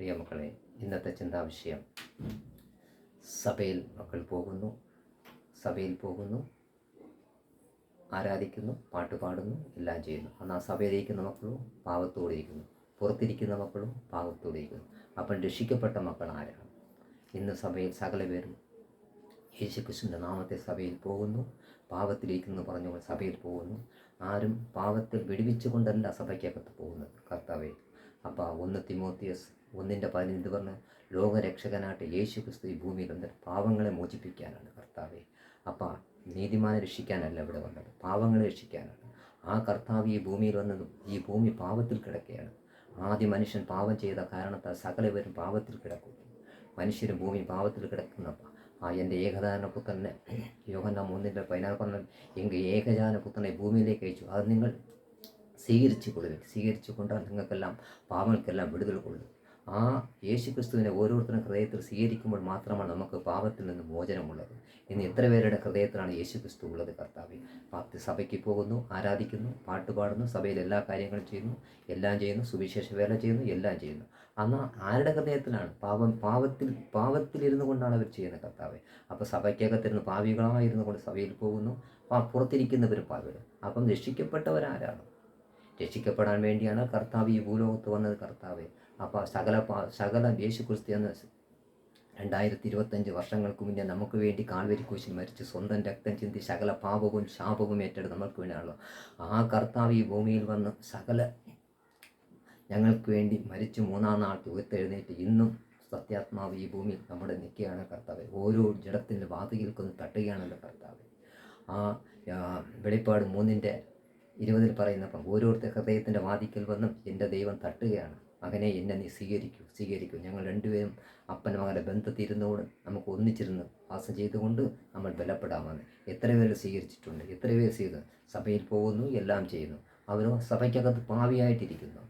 പ്രിയ മക്കളെ ഇന്നത്തെ ചിന്താ വിഷയം സഭയിൽ മക്കൾ പോകുന്നു സഭയിൽ പോകുന്നു ആരാധിക്കുന്നു പാട്ടുപാടുന്നു എല്ലാം ചെയ്യുന്നു. എന്നാൽ സഭയിലിരിക്കുന്ന മക്കളും പാവത്തോടെ ഇരിക്കുന്നു. പുറത്തിരിക്കുന്ന മക്കളും പാവത്തോടെ ഇരിക്കുന്നു. അപ്പം രക്ഷിക്കപ്പെട്ട മക്കൾ ആരാണ്? ഇന്ന് സഭയിൽ സകല പേരും യേശുക്രിസ്തുവിന്റെ നാമത്തെ സഭയിൽ പോകുന്നു പാവത്തിലിരിക്കുന്നു പറഞ്ഞുകൊണ്ട് സഭയിൽ പോകുന്നു. ആരും പാവത്തിൽ വിടുവിച്ചുകൊണ്ടല്ല സഭയ്ക്കകത്ത് പോകുന്നത്. കർത്താവേ അപ്പോൾ ഒന്ന് തിമോത്തിയസ് ഒന്നിന്റെ പതിനഞ്ച് പറഞ്ഞ് ലോകരക്ഷകനായിട്ട് യേശു ക്രിസ്തു ഈ ഭൂമിയിൽ വന്നിട്ട് പാവങ്ങളെ മോചിപ്പിക്കാനാണ് കർത്താവെ. അപ്പം നീതിമാനെ രക്ഷിക്കാനല്ല ഇവിടെ വന്നത്. പാവങ്ങളെ രക്ഷിക്കാനാണ്. ആ കർത്താവ് ഈ ഭൂമിയിൽ വന്നതും ഈ ഭൂമി പാവത്തിൽ കിടക്കുകയാണ്. ആദ്യ മനുഷ്യൻ പാവം ചെയ്ത കാരണത്താൽ സകലവരും പാവത്തിൽ കിടക്കുന്നു മനുഷ്യരും ഭൂമി പാവത്തിൽ കിടക്കുന്നപ്പോൾ ആ എന്റെ ഏകദാന പുത്രനെ യോഹന്ന മൂന്നിന്റെ പതിനാറ് പറഞ്ഞ എങ്കിൽ ഏകജാന പുത്രനെ ഭൂമിയിലേക്ക് അയച്ചു. അത് നിങ്ങൾ സ്വീകരിച്ചു കൊള്ളുവിൻ. സ്വീകരിച്ചു കൊണ്ടാൽ നിങ്ങൾക്കെല്ലാം പാവങ്ങൾക്കെല്ലാം വിടുതൽ കൊള്ളും. ആ യേശുക്രിസ്തുവിനെ ഓരോരുത്തരും ഹൃദയത്തിൽ സ്വീകരിക്കുമ്പോൾ മാത്രമാണ് നമുക്ക് പാപത്തിൽ നിന്ന് മോചനമുള്ളത്. ഇന്ന് എത്ര പേരുടെ ഹൃദയത്തിലാണ് യേശുക്രിസ്തു ഉള്ളത് കർത്താവ്? പാപ്തി സഭയ്ക്ക് പോകുന്നു ആരാധിക്കുന്നു പാട്ടുപാടുന്നു സഭയിൽ എല്ലാ കാര്യങ്ങളും ചെയ്യുന്നു എല്ലാം ചെയ്യുന്നു സുവിശേഷ വേല ചെയ്യുന്നു എല്ലാം ചെയ്യുന്നു. എന്നാൽ ആരുടെ ഹൃദയത്തിലാണ്? പാപം പാവത്തിൽ പാവത്തിലിരുന്നു കൊണ്ടാണ് അവർ ചെയ്യുന്നത് കർത്താവ്. അപ്പോൾ സഭയ്ക്കകത്തിരുന്ന് പാവികളായിരുന്നു കൊണ്ട് സഭയിൽ പോകുന്നു. പുറത്തിരിക്കുന്നവരും പാവികൾ അപ്പം രക്ഷിക്കപ്പെട്ടവരാരാണ്? രക്ഷിക്കപ്പെടാൻ വേണ്ടിയാണ് കർത്താവ് ഈ ഭൂലോകത്ത് വന്നത് കർത്താവ്. അപ്പോൾ സകല സകല യേശു ക്രിസ്തു എന്ന രണ്ടായിരത്തി ഇരുപത്തഞ്ച് വർഷങ്ങൾക്ക് മുന്നേ നമുക്ക് വേണ്ടി കാൽവരി കുരിശിൽ മരിച്ച് സ്വന്തം രക്തം ചിന്തി സകല പാപവും ശാപവും ഏറ്റെടുത്ത് നമ്മൾക്ക് വേണ്ടിയാണല്ലോ. ആ കർത്താവ് ഈ ഭൂമിയിൽ വന്ന് സകല ഞങ്ങൾക്ക് വേണ്ടി മരിച്ച് മൂന്നാം നാൾ ഉയർത്തെഴുന്നേറ്റ് ഇന്നും സത്യാത്മാവ് ഈ ഭൂമിയിൽ നമ്മുടെ നിൽക്കുകയാണ് കർത്താവ്. ഓരോ ജഡത്തിന്റെ വാതികൾക്കൊന്ന് തട്ടുകയാണല്ലോ കർത്താവ്. ആ, വെളിപ്പാട് മൂന്നിന്റെ ഇരുപതിൽ പറയുന്നപ്പം ഓരോരുത്തർ ഹൃദയത്തിന്റെ വാതിക്കൽ വന്നും എന്റെ ദൈവം തട്ടുകയാണ്. മകനെ എന്നെ നീ സ്വീകരിക്കൂ സ്വീകരിക്കൂ. ഞങ്ങൾ രണ്ടുപേരും അപ്പൻ മകന്റെ ബന്ധത്തിരുന്നുകൊണ്ട് നമുക്ക് ഒന്നിച്ചിരുന്ന് വാസം ചെയ്തുകൊണ്ട് നമ്മൾ ബലപ്പെടാമെന്ന്. എത്ര പേര് സ്വീകരിച്ചിട്ടുണ്ട്? എത്ര പേര് ചെയ്തു സഭയിൽ പോകുന്നു എല്ലാം ചെയ്യുന്നു. അവരോ സഭയ്ക്കകത്ത് പാവിയായിട്ടിരിക്കുന്നു.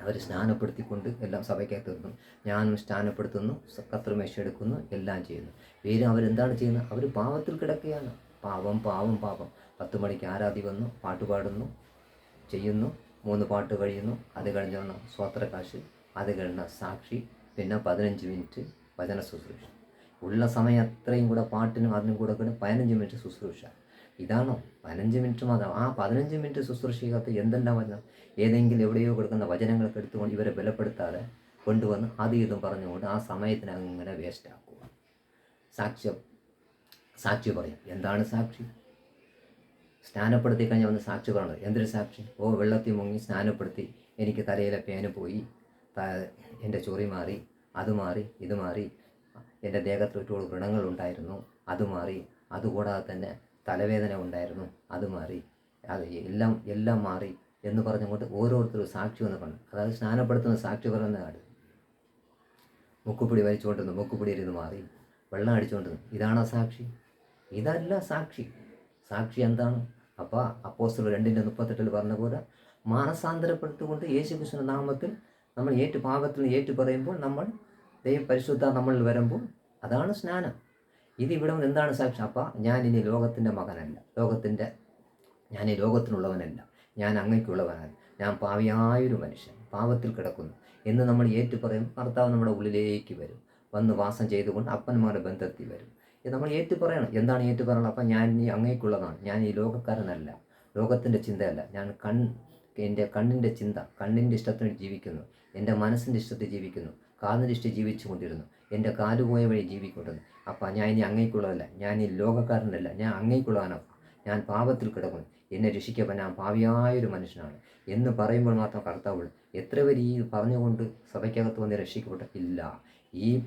അവർ സ്നാനപ്പെടുത്തിക്കൊണ്ട് എല്ലാം സഭയ്ക്കകത്ത് വരുന്നു ഞാനും സ്നാനപ്പെടുത്തുന്നു കത്രമേശ എടുക്കുന്നു എല്ലാം ചെയ്യുന്നു. പേരും അവരെന്താണ് ചെയ്യുന്നത്? അവർ പാവത്തിൽ കിടക്കുകയാണ്. പാവം പാവം പാവം പത്ത് മണിക്ക് ആരാധി വന്നു പാട്ടുപാടുന്നു ചെയ്യുന്നു. മൂന്ന് പാട്ട് കഴിയുന്നു. അത് കഴിഞ്ഞുള്ള സ്വോത്രകാശ് അത് കഴിഞ്ഞ സാക്ഷി പിന്നെ പതിനഞ്ച് മിനിറ്റ് വചന ശുശ്രൂഷ. ഉള്ള സമയം അത്രയും കൂടെ പാട്ടിനും അതിനും കൂടെ കൂടെ പതിനഞ്ച് മിനിറ്റ് ശുശ്രൂഷ. ഇതാണോ പതിനഞ്ച് മിനിറ്റ് മാത്രം. ആ പതിനഞ്ച് മിനിറ്റ് ശുശ്രൂഷയ്ക്കകത്ത് എന്തെല്ലാം വചനം? ഏതെങ്കിലും എവിടെയോ കൊടുക്കുന്ന വചനങ്ങളൊക്കെ എടുത്തുകൊണ്ട് ഇവരെ ബലപ്പെടുത്താതെ കൊണ്ടുവന്ന് അത് ഇതും പറഞ്ഞുകൊണ്ട് ആ സമയത്തിന് അങ്ങനെ വേസ്റ്റ് ആക്കുക സാക്ഷ്യം സാക്ഷി പറയും. എന്താണ് സാക്ഷി? സ്നാനപ്പെടുത്തി കഴിഞ്ഞാൽ സാക്ഷി പറഞ്ഞത് എന്തൊരു സാക്ഷി ഓ വെള്ളത്തിൽ മുങ്ങി സ്നാനപ്പെടുത്തി എനിക്ക് തലയിലെ പേന് പോയി. എന്റെ ചൊറി മാറി അത് മാറി ഇത് മാറി. എന്റെ ദേഹത്ത് ഒറ്റോട് വ്രണങ്ങൾ ഉണ്ടായിരുന്നു അത് മാറി. അതുകൂടാതെ തന്നെ തലവേദന ഉണ്ടായിരുന്നു അത് മാറി. അത് എല്ലാം എല്ലാം മാറി എന്ന് പറഞ്ഞുകൊണ്ട് ഓരോരുത്തരും സാക്ഷി എന്ന് പറഞ്ഞു. അതായത് സ്നാനപ്പെടുത്തുന്ന സാക്ഷി പറയുന്ന ആട് മുക്കുപിടി വലിച്ചുകൊണ്ടിരുന്നു മുക്കുപിടി ഇരുന്ന് മാറി. വെള്ളം അടിച്ചുകൊണ്ടിരുന്നു. ഇതാണോ സാക്ഷി? ഇതല്ല സാക്ഷി. സാക്ഷി എന്താണ്? അപ്പോൾ അപ്പോസ്റ്റൽ രണ്ടിന്റെ മുപ്പത്തെട്ടിൽ പറഞ്ഞ പോലെ മാനസാന്തരപ്പെടുത്തുകൊണ്ട് കൃഷ്ണ നാമത്തിൽ നമ്മൾ ഏറ്റു പാപത്തിൽ ഏറ്റു പറയുമ്പോൾ നമ്മൾ ദൈവ പരിശുദ്ധ നമ്മളിൽ വരുമ്പോൾ അതാണ് സ്നാനം. ഇത് ഇവിടെ എന്താണ് സാക്ഷി അപ്പം ഞാൻ ഇനി ലോകത്തിന്റെ മകനല്ല. ലോകത്തിന്റെ ഞാൻ ഈ ലോകത്തിനുള്ളവനല്ല ഞാൻ അങ്ങയ്ക്കുള്ളവനല്ല. ഞാൻ പാവിയായൊരു മനുഷ്യൻ. പാവത്തിൽ കിടക്കുന്നു. എന്ന് നമ്മൾ ഏറ്റു പറയും കർത്താവ് നമ്മുടെ ഉള്ളിലേക്ക് വരും. വന്ന് വാസം ചെയ്തുകൊണ്ട് അപ്പന്മാരുടെ ബന്ധത്തിൽ വരും. നമ്മൾ ഏറ്റു പറയണം എന്താണ് ഏറ്റു പറയണം അപ്പം ഞാൻ ഈ അങ്ങേക്കുള്ളതാണ്. ഞാൻ ഈ ലോകക്കാരനല്ല. ലോകത്തിന്റെ ചിന്തയല്ല. ഞാൻ കൺ എന്റെ കണ്ണിന്റെ ചിന്ത കണ്ണിന്റെ ഇഷ്ടത്തിന് ജീവിക്കുന്നു. എന്റെ മനസ്സിന്റെ ഇഷ്ടത്തിൽ ജീവിക്കുന്നു. കാതിന്റെ ഇഷ്ടം ജീവിച്ചു കൊണ്ടിരുന്നു. എന്റെ കാലുപോയ വഴി ജീവിക്കൊണ്ടിരുന്നു. അപ്പം ഞാൻ ഇനി അങ്ങേക്കുള്ളതല്ല. ഞാൻ ഈ ലോകക്കാരനല്ല. ഞാൻ അങ്ങേക്കുള്ളവനപ്പ ഞാൻ പാപത്തിൽ കിടക്കുന്നു. എന്നെ രക്ഷിക്കപ്പോൾ ഞാൻ ഭാവിയായൊരു മനുഷ്യനാണ്. എന്ന് പറയുമ്പോൾ മാത്രം കർത്താവുള്ളൂ എത്ര പേര് ഈ പറഞ്ഞുകൊണ്ട് സഭയ്ക്കകത്ത് വന്ന് രക്ഷിക്കപ്പെട്ട ഇല്ല. ഈ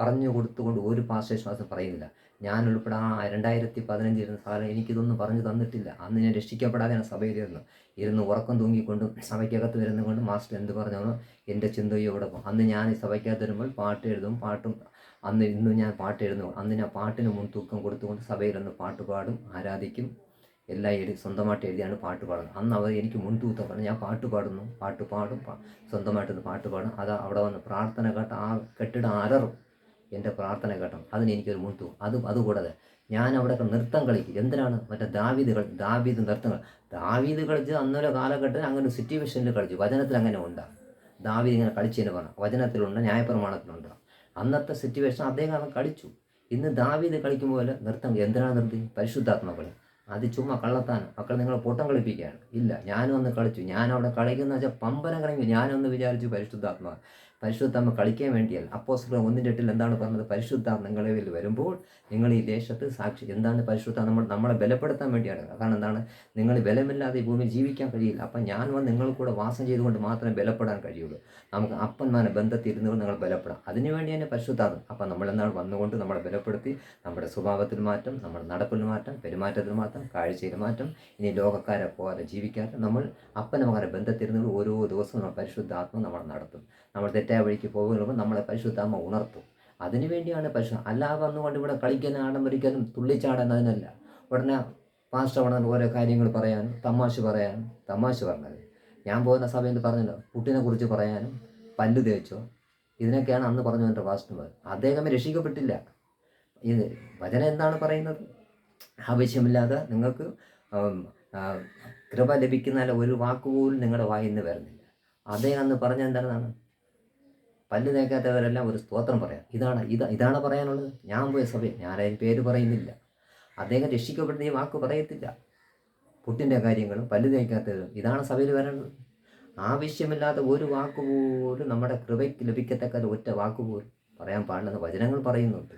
പറഞ്ഞു കൊടുത്തുകൊണ്ട് ഒരു പാശ്വശ്വാസം പറയുന്നില്ല. ഞാൻ ഉൾപ്പെടെ ആ രണ്ടായിരത്തി പതിനഞ്ചിൽ ഇരുന്ന കാലം എനിക്കിതൊന്നും പറഞ്ഞു തന്നിട്ടില്ല. അന്ന് ഞാൻ രക്ഷിക്കപ്പെടാതെയാണ് സഭയിലിരുന്നു. ഇരുന്ന് ഉറക്കം തൂങ്ങിക്കൊണ്ടും സഭയ്ക്കകത്ത് വരുന്നുകൊണ്ടും മാസ്റ്റർ എന്ത് പറഞ്ഞാണോ എന്റെ ചിന്തയോ ഇവിടെ പോകും അന്ന് ഞാൻ ഈ സഭയ്ക്കകത്ത് വരുമ്പോൾ പാട്ട് എഴുതും പാട്ടും അന്ന് ഇന്ന് ഞാൻ പാട്ട് എഴുതും. അന്ന് ഞാൻ പാട്ടിന് മുൻതൂക്കം കൊടുത്തുകൊണ്ട് സഭയിലൊന്ന് പാട്ട് പാടും ആരാധിക്കും. എല്ലാം എഴുതി സ്വന്തമായിട്ട് എഴുതിയാണ് പാട്ട് പാടുന്നത്. അന്ന് അവർ എനിക്ക് മുൻതൂക്കം പറഞ്ഞു ഞാൻ പാട്ട് പാടുന്നു പാട്ട് പാടും സ്വന്തമായിട്ട് പാട്ട് പാടും. അത് അവിടെ വന്ന് പ്രാർത്ഥന കേട്ട ആ കെട്ടിടം അലറും. എന്റെ പ്രാർത്ഥന കേട്ടോ അതിന് എനിക്കൊരു മുൻതൂ അത് അതുകൂടാതെ ഞാൻ അവിടെ നൃത്തം കളിക്കും. എന്തിനാണ്? മറ്റേ ദാവീദുകൾ ദാവീദ് നൃത്തങ്ങൾ. ദാവീദ് കളിച്ച് അന്നൊരു കാലഘട്ടത്തിൽ അങ്ങനെ ഒരു സിറ്റുവേഷനിൽ കളിച്ചു. വചനത്തിൽ അങ്ങനെ ഉണ്ടാകും ദാവീദ് ഇങ്ങനെ കളിച്ചതിന് പറഞ്ഞു. വചനത്തിലുണ്ട് ന്യായപ്രമാണത്തിലുണ്ട്. അന്നത്തെ സിറ്റുവേഷൻ അദ്ദേഹം അവൻ കളിച്ചു. ഇന്ന് ദാവീദ് കളിക്കുമ്പോൾ നൃത്തം എന്തിനാണ് നിർത്തി കളി അത് ചുമ്മാ കള്ളത്താൻ മക്കൾ നിങ്ങൾ പൊട്ടം കളിപ്പിക്കുകയാണ്. ഇല്ല ഞാനും ഒന്ന് കളിച്ചു. ഞാൻ അവിടെ കളിക്കുന്ന വെച്ചാൽ പമ്പരം കളഞ്ഞു ഞാനൊന്ന് വിചാരിച്ചു പരിശുദ്ധാത്മാ. പരിശുദ്ധാത്മ കളിക്കാൻ വേണ്ടിയല്ല. അപ്പോസ്തലൻ ഒന്നിന്റെ എട്ടിൽ എന്താണ് പറഞ്ഞത്? പരിശുദ്ധാത്മ നിങ്ങളെ വരുമ്പോൾ നിങ്ങൾ ഈ ദേശത്ത് സാക്ഷി. എന്താണ് പരിശുദ്ധ നമ്മൾ നമ്മളെ ബലപ്പെടുത്താൻ വേണ്ടിയാണ്. കാരണം എന്താണ്? നിങ്ങൾ ബലമില്ലാതെ ഈ ഭൂമിയിൽ ജീവിക്കാൻ കഴിയില്ല. അപ്പം ഞാൻ വന്ന് നിങ്ങൾ കൂടെ വാസം ചെയ്തുകൊണ്ട് മാത്രമേ ബലപ്പെടാൻ കഴിയുള്ളൂ. നമുക്ക് അപ്പന്മാരെ ബന്ധത്തിരുന്നു നിങ്ങൾ ബലപ്പെടാം. അതിനുവേണ്ടി തന്നെ പരിശുദ്ധാത്മ അപ്പം നമ്മൾ എന്താണ് വന്നുകൊണ്ട് നമ്മളെ ബലപ്പെടുത്തി നമ്മുടെ സ്വഭാവത്തിൽ മാറ്റം നമ്മുടെ നടപ്പിൽ മാറ്റം പെരുമാറ്റത്തിൽ മാറ്റം കാഴ്ചയിൽ മാറ്റം ഇനി ലോകക്കാരെ പോലെ ജീവിക്കാതെ നമ്മൾ അപ്പനമാരെ ബന്ധത്തിരുന്ന് ഓരോ ദിവസവും പരിശുദ്ധാത്മ നമ്മൾ നടത്തും. നമ്മൾ തെറ്റായ വഴിക്ക് പോകുമ്പോൾ നമ്മളെ പരിശുദ്ധാമ ഉണർത്തും. അതിനു വേണ്ടിയാണ് പരിശു അല്ലാതെ വന്നുകൊണ്ട് ഇവിടെ കളിക്കാനും ആഡംബരിക്കാനും തുള്ളിച്ചാടാൻ അതിനല്ല. ഉടനെ പാസ്റ്റർ ഉടനെ ഓരോ കാര്യങ്ങൾ പറയാനും തമാശ പറയാനും തമാശ പറഞ്ഞത്. ഞാൻ പോകുന്ന സമയത്ത് പറഞ്ഞല്ലോ പുട്ടിനെ കുറിച്ച് പറയാനും പല്ല് തേച്ചോ. ഇതിനൊക്കെയാണ് അന്ന് പറഞ്ഞു എന്റെ പാസ്റ്റർ അദ്ദേഹം രക്ഷിക്കപ്പെട്ടില്ല. ഇത് വചനം എന്താണ് പറയുന്നത്? ആവശ്യമില്ലാതെ നിങ്ങൾക്ക് കൃപ ലഭിക്കുന്ന ഒരു വാക്കുപോലും നിങ്ങളുടെ വായിൽ നിന്ന് വരുന്നില്ല. അദ്ദേഹം അന്ന് പറഞ്ഞ എന്താണ്? പല്ല് തേക്കാത്തവരെല്ലാം ഒരു സ്തോത്രം പറയാം. ഇതാണ് ഇത് ഇതാണ് പറയാനുള്ളത്. ഞാൻ പോയ സഭയിൽ ഞാനതിന് പേര് പറയുന്നില്ല. അദ്ദേഹം രക്ഷിക്കപ്പെടുന്ന ഈ വാക്ക് പറയത്തില്ല. പുട്ടിന്റെ കാര്യങ്ങളും പല്ല് തേക്കാത്തവരും ഇതാണ് സഭയിൽ വരേണ്ടത്. ആവശ്യമില്ലാത്ത ഒരു വാക്ക് പോലും നമ്മുടെ കൃപയ്ക്ക് ലഭിക്കത്തക്ക ഒറ്റ വാക്ക് പോലും പറയാൻ പാടില്ലെന്ന് വചനങ്ങൾ പറയുന്നുണ്ട്.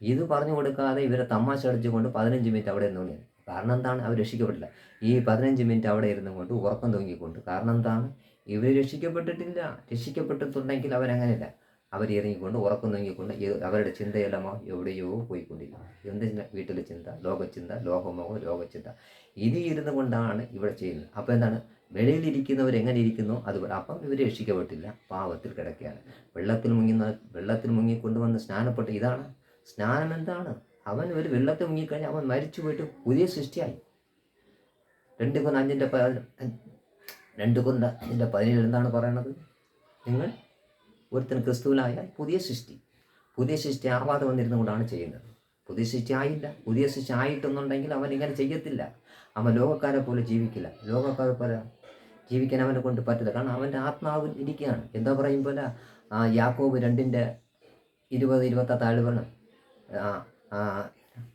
ഇത് പറഞ്ഞു കൊടുക്കാതെ ഇവരെ തമാശ അടിച്ചുകൊണ്ട് പതിനഞ്ച് മിനിറ്റ് അവിടെ ഇരുന്നു കാരണം എന്താണ്? അവർ രക്ഷിക്കപ്പെട്ടില്ല. ഈ പതിനഞ്ച് മിനിറ്റ് അവിടെ ഇരുന്നു കൊണ്ട് ഉറക്കം തൂങ്ങിക്കൊണ്ട് കാരണം എന്താണ്? ഇവർ രക്ഷിക്കപ്പെട്ടിട്ടില്ല. രക്ഷിക്കപ്പെട്ടിട്ടുണ്ടെങ്കിൽ അവരങ്ങനെയല്ല. അവർ ഇറങ്ങിക്കൊണ്ട് ഉറക്കുന്നെങ്കിക്കൊണ്ട് അവരുടെ ചിന്തയെല്ലാം എവിടെയോ പോയിക്കൊണ്ടിരിക്കും. എന്ത്? വീട്ടിലെ ചിന്ത ലോകചിന്ത ലോകമോഹം ലോകചിന്ത. ഇത് ഇരുന്നു കൊണ്ടാണ് ഇവിടെ ചെയ്യുന്നത്. അപ്പോൾ എന്താണ്? വെളിയിലിരിക്കുന്നവർ എങ്ങനെ ഇരിക്കുന്നു അതുപോലെ അപ്പം ഇവർ രക്ഷിക്കപ്പെട്ടില്ല. പാവത്തിൽ കിടക്കുകയാണ്. വെള്ളത്തിൽ മുങ്ങുന്ന വെള്ളത്തിൽ മുങ്ങിക്കൊണ്ടുവന്ന് സ്നാനപ്പെട്ട് ഇതാണ്. സ്നാനം എന്താണ്? അവൻ ഒരു വെള്ളത്തിൽ മുങ്ങിക്കഴിഞ്ഞാൽ അവൻ മരിച്ചു പോയിട്ട് പുതിയ സൃഷ്ടിയായി. രണ്ട് കൊണ്ട് അഞ്ചിന്റെ രണ്ട് കൊണ്ട് അതിന്റെ പതിനേഴ് എന്താണ് പറയണത്? നിങ്ങൾ ഒരുത്തൻ ക്രിസ്തുവിലായാൽ പുതിയ സൃഷ്ടി. പുതിയ സൃഷ്ടി ആവാതെ വന്നിരുന്നു കൊണ്ടാണ് ചെയ്യുന്നത്. പുതിയ സൃഷ്ടി ആയില്ല. പുതിയ സൃഷ്ടി ആയിട്ടൊന്നുണ്ടെങ്കിൽ അവൻ ഇങ്ങനെ ചെയ്യത്തില്ല. അവൻ ലോകക്കാരെ പോലെ ജീവിക്കില്ല. ലോകക്കാരെ പോലെ ജീവിക്കാൻ അവനെ കൊണ്ട് പറ്റില്ല. കാരണം അവന്റെ ആത്മാവ് ഇരിക്കുകയാണ്. എന്താ പറയും പോലെ? യാക്കോബ് രണ്ടിന്റെ ഇരുപത് ഇരുപത്തി ആളുകളും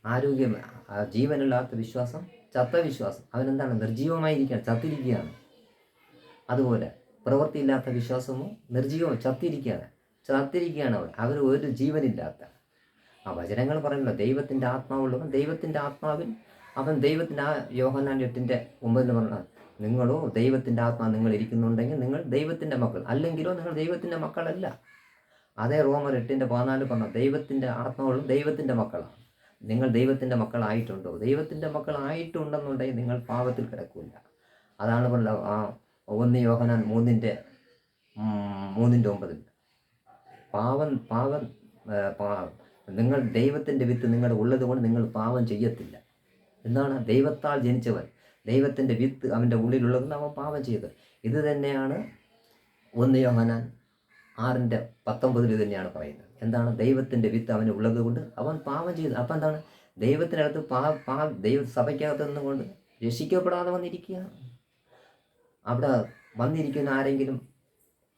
ആരോഗ്യം ജീവനില്ലാത്ത വിശ്വാസം ചത്ത വിശ്വാസം അവനെന്താണ് നിർജീവമായിരിക്കുകയാണ് ചത്തിരിക്കുകയാണ്. അതുപോലെ പ്രവൃത്തിയില്ലാത്ത വിശ്വാസമോ നിർജീവമോ ചത്തിരിക്കുകയാണ്. ചത്തിരിക്കുകയാണ് അവർ അവർ ഒരു ജീവനില്ലാത്ത. ആ വചനങ്ങൾ പറയുന്നത് ദൈവത്തിന്റെ ആത്മാവുള്ളവൻ ദൈവത്തിന്റെ ആത്മാവിൽ അവൻ ദൈവത്തിന്റെ ആ യോഹന്നാൻ എട്ടിന്റെ ഒമ്പതിൽ പറഞ്ഞ നിങ്ങളോ ദൈവത്തിന്റെ ആത്മാ നിങ്ങൾ ഇരിക്കുന്നുണ്ടെങ്കിൽ നിങ്ങൾ ദൈവത്തിന്റെ മക്കൾ അല്ലെങ്കിലോ നിങ്ങൾ ദൈവത്തിന്റെ മക്കളല്ല. അതേ റോമർ എട്ടിന്റെ പതിനാല് പറഞ്ഞ ദൈവത്തിന്റെ ആത്മാവുള്ള ദൈവത്തിന്റെ മക്കളാണ്. നിങ്ങൾ ദൈവത്തിന്റെ മക്കളായിട്ടുണ്ടോ? ദൈവത്തിന്റെ മക്കളായിട്ടുണ്ടെന്നുണ്ടെങ്കിൽ നിങ്ങൾ പാപത്തിൽ കിടക്കില്ല. അതാണ് പറഞ്ഞ ആ ഒന്ന് യോഹനാൻ മൂന്നിന്റെ മൂന്നിന്റെ ഒമ്പതിൽ പാവം പാവം നിങ്ങൾ ദൈവത്തിന്റെ വിത്ത് നിങ്ങളുടെ ഉള്ളത് കൊണ്ട് നിങ്ങൾ പാവം ചെയ്യത്തില്ല. എന്താണ്? ദൈവത്താൽ ജനിച്ചവൻ. ദൈവത്തിന്റെ വിത്ത് അവന്റെ ഉള്ളിലുള്ളത് അവൻ പാവം ചെയ്തത് ഇത് തന്നെയാണ് ഒന്ന് യോഹനാൻ ആറിന്റെ പത്തൊമ്പതിൽ തന്നെയാണ് പറയുന്നത്. എന്താണ്? ദൈവത്തിന്റെ വിത്ത് അവന് ഉള്ളത് കൊണ്ട് അവൻ പാവം ചെയ്തു. അപ്പം എന്താണ്? ദൈവത്തിനകത്ത് പാ പാ ദൈവ സഭയ്ക്കകത്ത് നിന്നുകൊണ്ട് രക്ഷിക്കപ്പെടാതെ വന്നിരിക്കുകയാണ്. അവിടെ വന്നിരിക്കുന്ന ആരെങ്കിലും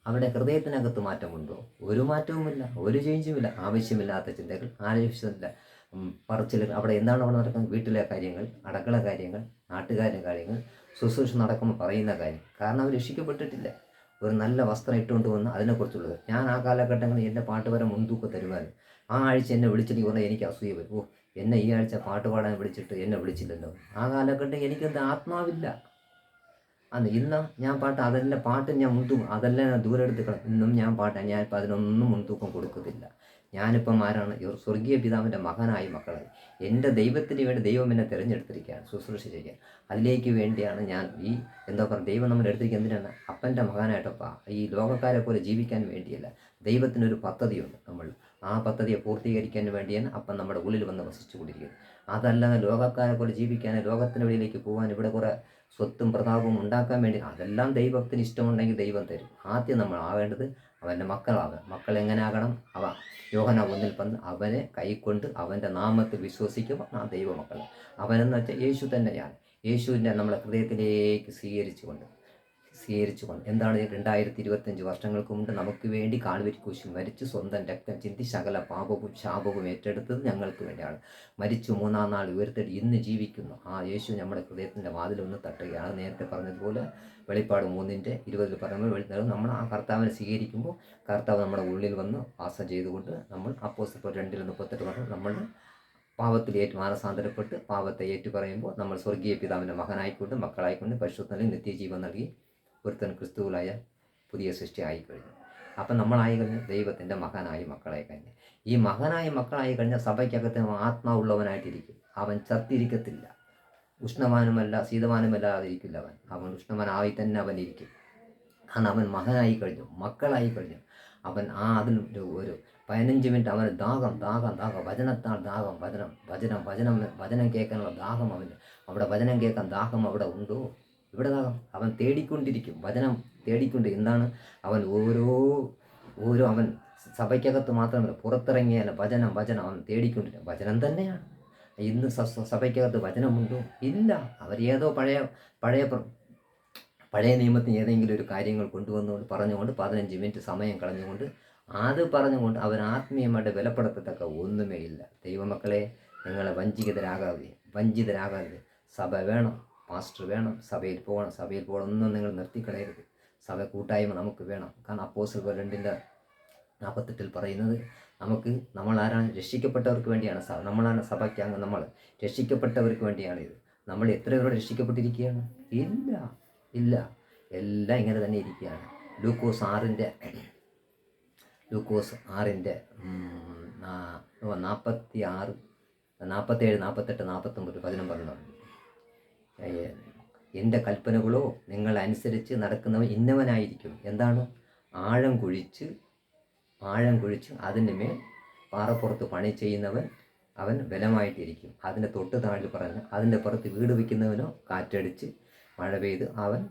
അവരുടെ ഹൃദയത്തിനകത്ത് മാറ്റമുണ്ടോ? ഒരു മാറ്റവുമില്ല ഒരു ചേഞ്ചുമില്ല ആവശ്യമില്ലാത്ത ചിന്തകൾ ആവശ്യമില്ല പറച്ചിലുകൾ അവിടെ എന്താണ് അവിടെ നടക്കുന്നത്? വീട്ടിലെ കാര്യങ്ങൾ അടക്കള കാര്യങ്ങൾ നാട്ടുകാരുടെ കാര്യങ്ങൾ ശുശ്രൂഷ നടക്കുമ്പോൾ പറയുന്ന കാര്യം. കാരണം അവർ രക്ഷിക്കപ്പെട്ടിട്ടില്ല. ഒരു നല്ല വസ്ത്രം ഇട്ടുകൊണ്ട് വന്ന് അതിനെക്കുറിച്ചുള്ളത്. ഞാൻ ആ കാലഘട്ടങ്ങളിൽ എന്റെ പാട്ട് വരെ മുൻതൂക്കം തരുമായിരുന്നു ആ ആഴ്ച എന്നെ വിളിച്ചിട്ട് പറഞ്ഞാൽ എനിക്ക് അസൂയ വരും ഓ എന്നെ ഈ ആഴ്ച പാട്ട് പാടാൻ വിളിച്ചിട്ട് എന്നെ വിളിച്ചില്ലല്ലോ. ആ കാലഘട്ടം എനിക്കെന്ത് ആത്മാവില്ല. അന്ന് ഇന്ന് ഞാൻ പാട്ട് അതെല്ലാം പാട്ട് ഞാൻ മുൻതൂക്കം അതെല്ലാം ഞാൻ ദൂരെ എടുത്ത് കളയും ഇന്നും ഞാൻ പാട്ട്. ഞാനിപ്പോൾ അതിനൊന്നും മുൻതൂക്കം കൊടുക്കത്തില്ല ഞാനിപ്പം ആരാണ്? ഇവർ സ്വർഗീയ പിതാവിന്റെ മകനായി മക്കളായി. എന്റെ ദൈവത്തിന് വേണ്ടി ദൈവം എന്നെ തിരഞ്ഞെടുത്തിരിക്കുകയാണ് ശുശ്രൂഷ ചെയ്യാൻ അതിലേക്ക് വേണ്ടിയാണ് ഞാൻ ഈ എന്താ പറയുക ദൈവം നമ്മുടെ അടുത്തേക്ക് എന്തിനാണ്? അപ്പന്റെ മകനായിട്ടപ്പാ. ഈ ലോകക്കാരെ പോലെ ജീവിക്കാൻ വേണ്ടിയല്ല. ദൈവത്തിനൊരു പദ്ധതിയുണ്ട് നമ്മൾ. ആ പദ്ധതിയെ പൂർത്തീകരിക്കാൻ വേണ്ടിയാണ് അപ്പം നമ്മുടെ ഉള്ളിൽ വന്ന് വസിച്ചു കൊണ്ടിരിക്കുന്നത് അതല്ലാതെ ലോകക്കാരെ പോലെ ജീവിക്കാൻ ലോകത്തിന്റെ വെളിയിലേക്ക് പോകാൻ ഇവിടെ കുറേ സ്വത്തും പ്രതാപവും ഉണ്ടാക്കാൻ വേണ്ടി അതെല്ലാം ദൈവത്തിന് ഇഷ്ടമുണ്ടെങ്കിൽ ദൈവം തരും. ആദ്യം നമ്മൾ ആവേണ്ടത് അവന്റെ മക്കളാകാം മക്കൾ എങ്ങനെ ആകണം അവ യോഹന ഒന്നിൽ പന്ത് അവനെ കൈക്കൊണ്ട് അവന്റെ നാമത്തിൽ വിശ്വസിക്കുക ആ ദൈവമക്കൾ അവനെന്ന് വെച്ചാൽ യേശു തന്നെയാണ്. യേശുവിനെ നമ്മളെ ഹൃദയത്തിലേക്ക് സ്വീകരിച്ചുകൊണ്ട് സ്വീകരിച്ചുകൊണ്ട് എന്താണ് രണ്ടായിരത്തി ഇരുപത്തഞ്ച് വർഷങ്ങൾക്ക് മുമ്പ് നമുക്ക് വേണ്ടി കാൽവരി കുശിൽ മരിച്ചു സ്വന്തം രക്തം ചിന്തി ശകല പാപവും ശാപവും ഏറ്റെടുത്തത് ഞങ്ങൾക്ക് വേണ്ടിയാണ്. മരിച്ചു മൂന്നാം നാൾ ഉയർത്തെടി ഇന്ന് ജീവിക്കുന്നു. ആ യേശു നമ്മുടെ ഹൃദയത്തിന്റെ വാതിലൊന്ന് തട്ടുകയാണ്. നേരത്തെ പറഞ്ഞതുപോലെ വെളിപ്പാട് മൂന്നിന്റെ ഇരുപതിൽ പറയുമ്പോൾ വെളിപ്പാട് നമ്മൾ ആ കർത്താവിനെ സ്വീകരിക്കുമ്പോൾ കർത്താവ് നമ്മുടെ ഉള്ളിൽ വന്ന് വാസം ചെയ്തുകൊണ്ട് നമ്മൾ അപ്പോസ് ഇപ്പോൾ രണ്ടിൽ മുപ്പത്തെട്ട് പറഞ്ഞു നമ്മൾ പാവത്തിൽ ഏറ്റു മാനസാന്തരപ്പെട്ട് പാവത്തെ ഏറ്റു പറയുമ്പോൾ നമ്മൾ സ്വർഗീയ പിതാവിന്റെ മകനായിക്കൊണ്ട് മക്കളായിക്കൊണ്ട് പരിശുദ്ധനെ നിത്യജീവൻ നൽകി ഒരുത്തൻ ക്രിസ്തുവിലായ പുതിയ സൃഷ്ടി ആയിക്കഴിഞ്ഞു. അപ്പം നമ്മളായി കഴിഞ്ഞ ദൈവത്തിന്റെ മകനായ മക്കളായി കഴിഞ്ഞു. ഈ മകനായ മക്കളായി കഴിഞ്ഞാൽ സഭയ്ക്കകത്ത് ആത്മാവുള്ളവനായിട്ടിരിക്കും. അവൻ ചത്തിരിക്കത്തില്ല. ഉഷ്ണവാനുമല്ല ശീതവാനുമല്ലാതിരിക്കില്ല അവൻ. അവൻ ഉഷ്ണവാനായി തന്നെ അവൻ ഇരിക്കും. കാരണം അവൻ മകനായി കഴിഞ്ഞു മക്കളായി കഴിഞ്ഞു. അവൻ ആ അതിൽ ഒരു പതിനഞ്ച് മിനിറ്റ് അവന് ദാഹം ദാഹം ദാഹം വചനത്താൽ ദാഹം വചനം വചനം വചനം വചനം കേൾക്കാനുള്ള ദാഹം അവന്. അവിടെ വചനം കേൾക്കാൻ ദാഹം അവിടെ ഉണ്ടോ? ഇവിടെ അവൻ തേടിക്കൊണ്ടിരിക്കും. വചനം തേടിക്കൊണ്ട് എന്താണ്? അവൻ ഓരോ ഓരോ അവൻ സഭയ്ക്കകത്ത് മാത്രമല്ല പുറത്തിറങ്ങിയാൽ വചനം വചനം അവൻ തേടിക്കൊണ്ടിരിക്കും. വചനം തന്നെയാണ്. ഇന്ന് സഭയ്ക്കകത്ത് വചനമുണ്ടോ? ഇല്ല. അവരേതോ പഴയ പഴയ പഴയ നിയമത്തിന് ഏതെങ്കിലും ഒരു കാര്യങ്ങൾ കൊണ്ടുവന്നുകൊണ്ട് പറഞ്ഞുകൊണ്ട് പതിനഞ്ച് മിനിറ്റ് സമയം കളഞ്ഞുകൊണ്ട് അത് പറഞ്ഞുകൊണ്ട് അവർ ആത്മീയമായിട്ട് വിലപ്പെടുത്തത്തക്ക ഒന്നുമേ ഇല്ല. ദൈവമക്കളെ നിങ്ങളെ വഞ്ചിതരാകാതെ വഞ്ചിതരാകാതെ സഭ വേണം. പാസ്റ്റർ വേണം സഭയിൽ പോകണം സഭയിൽ പോകണം ഒന്നും നിങ്ങൾ നിർത്തിക്കളയരുത്. സഭ കൂട്ടായ്മ നമുക്ക് വേണം. കാരണം അപ്പോസൽ രണ്ടിന്റെ നാൽപ്പത്തെട്ടിൽ പറയുന്നത് നമുക്ക് നമ്മൾ ആരാണ് രക്ഷിക്കപ്പെട്ടവർക്ക് വേണ്ടിയാണ് സഭ. നമ്മളാണ് സഭയ്ക്ക് അങ്ങ് നമ്മൾ രക്ഷിക്കപ്പെട്ടവർക്ക് വേണ്ടിയാണ് ഇത്. നമ്മൾ എത്ര പേരോട് രക്ഷിക്കപ്പെട്ടിരിക്കുകയാണ്? ഇല്ല ഇല്ല. എല്ലാം ഇങ്ങനെ തന്നെ ഇരിക്കുകയാണ്. ലൂക്കോസ് ആറിന്റെ ലൂക്കോസ് ആറിന്റെ നാൽപ്പത്തി ആറ് നാൽപ്പത്തേഴ് നാൽപ്പത്തെട്ട് നാൽപ്പത്തൊമ്പത് പതിനും പറഞ്ഞു. എന്റെ കൽപ്പനകളോ നിങ്ങൾ അനുസരിച്ച് നടക്കുന്നവൻ ഇന്നവനായിരിക്കും. എന്താണ്? ആഴം കുഴിച്ച് ആഴം കുഴിച്ച് അതിന്റെ മേൽ പാറപ്പുറത്ത് പണി ചെയ്യുന്നവൻ അവൻ ബലമായിട്ടിരിക്കും. അതിന്റെ തൊട്ട് താഴെ പറഞ്ഞ് അതിന്റെ പുറത്ത് വീട് വയ്ക്കുന്നവനോ കാറ്റടിച്ച് മഴ പെയ്ത് അവൻ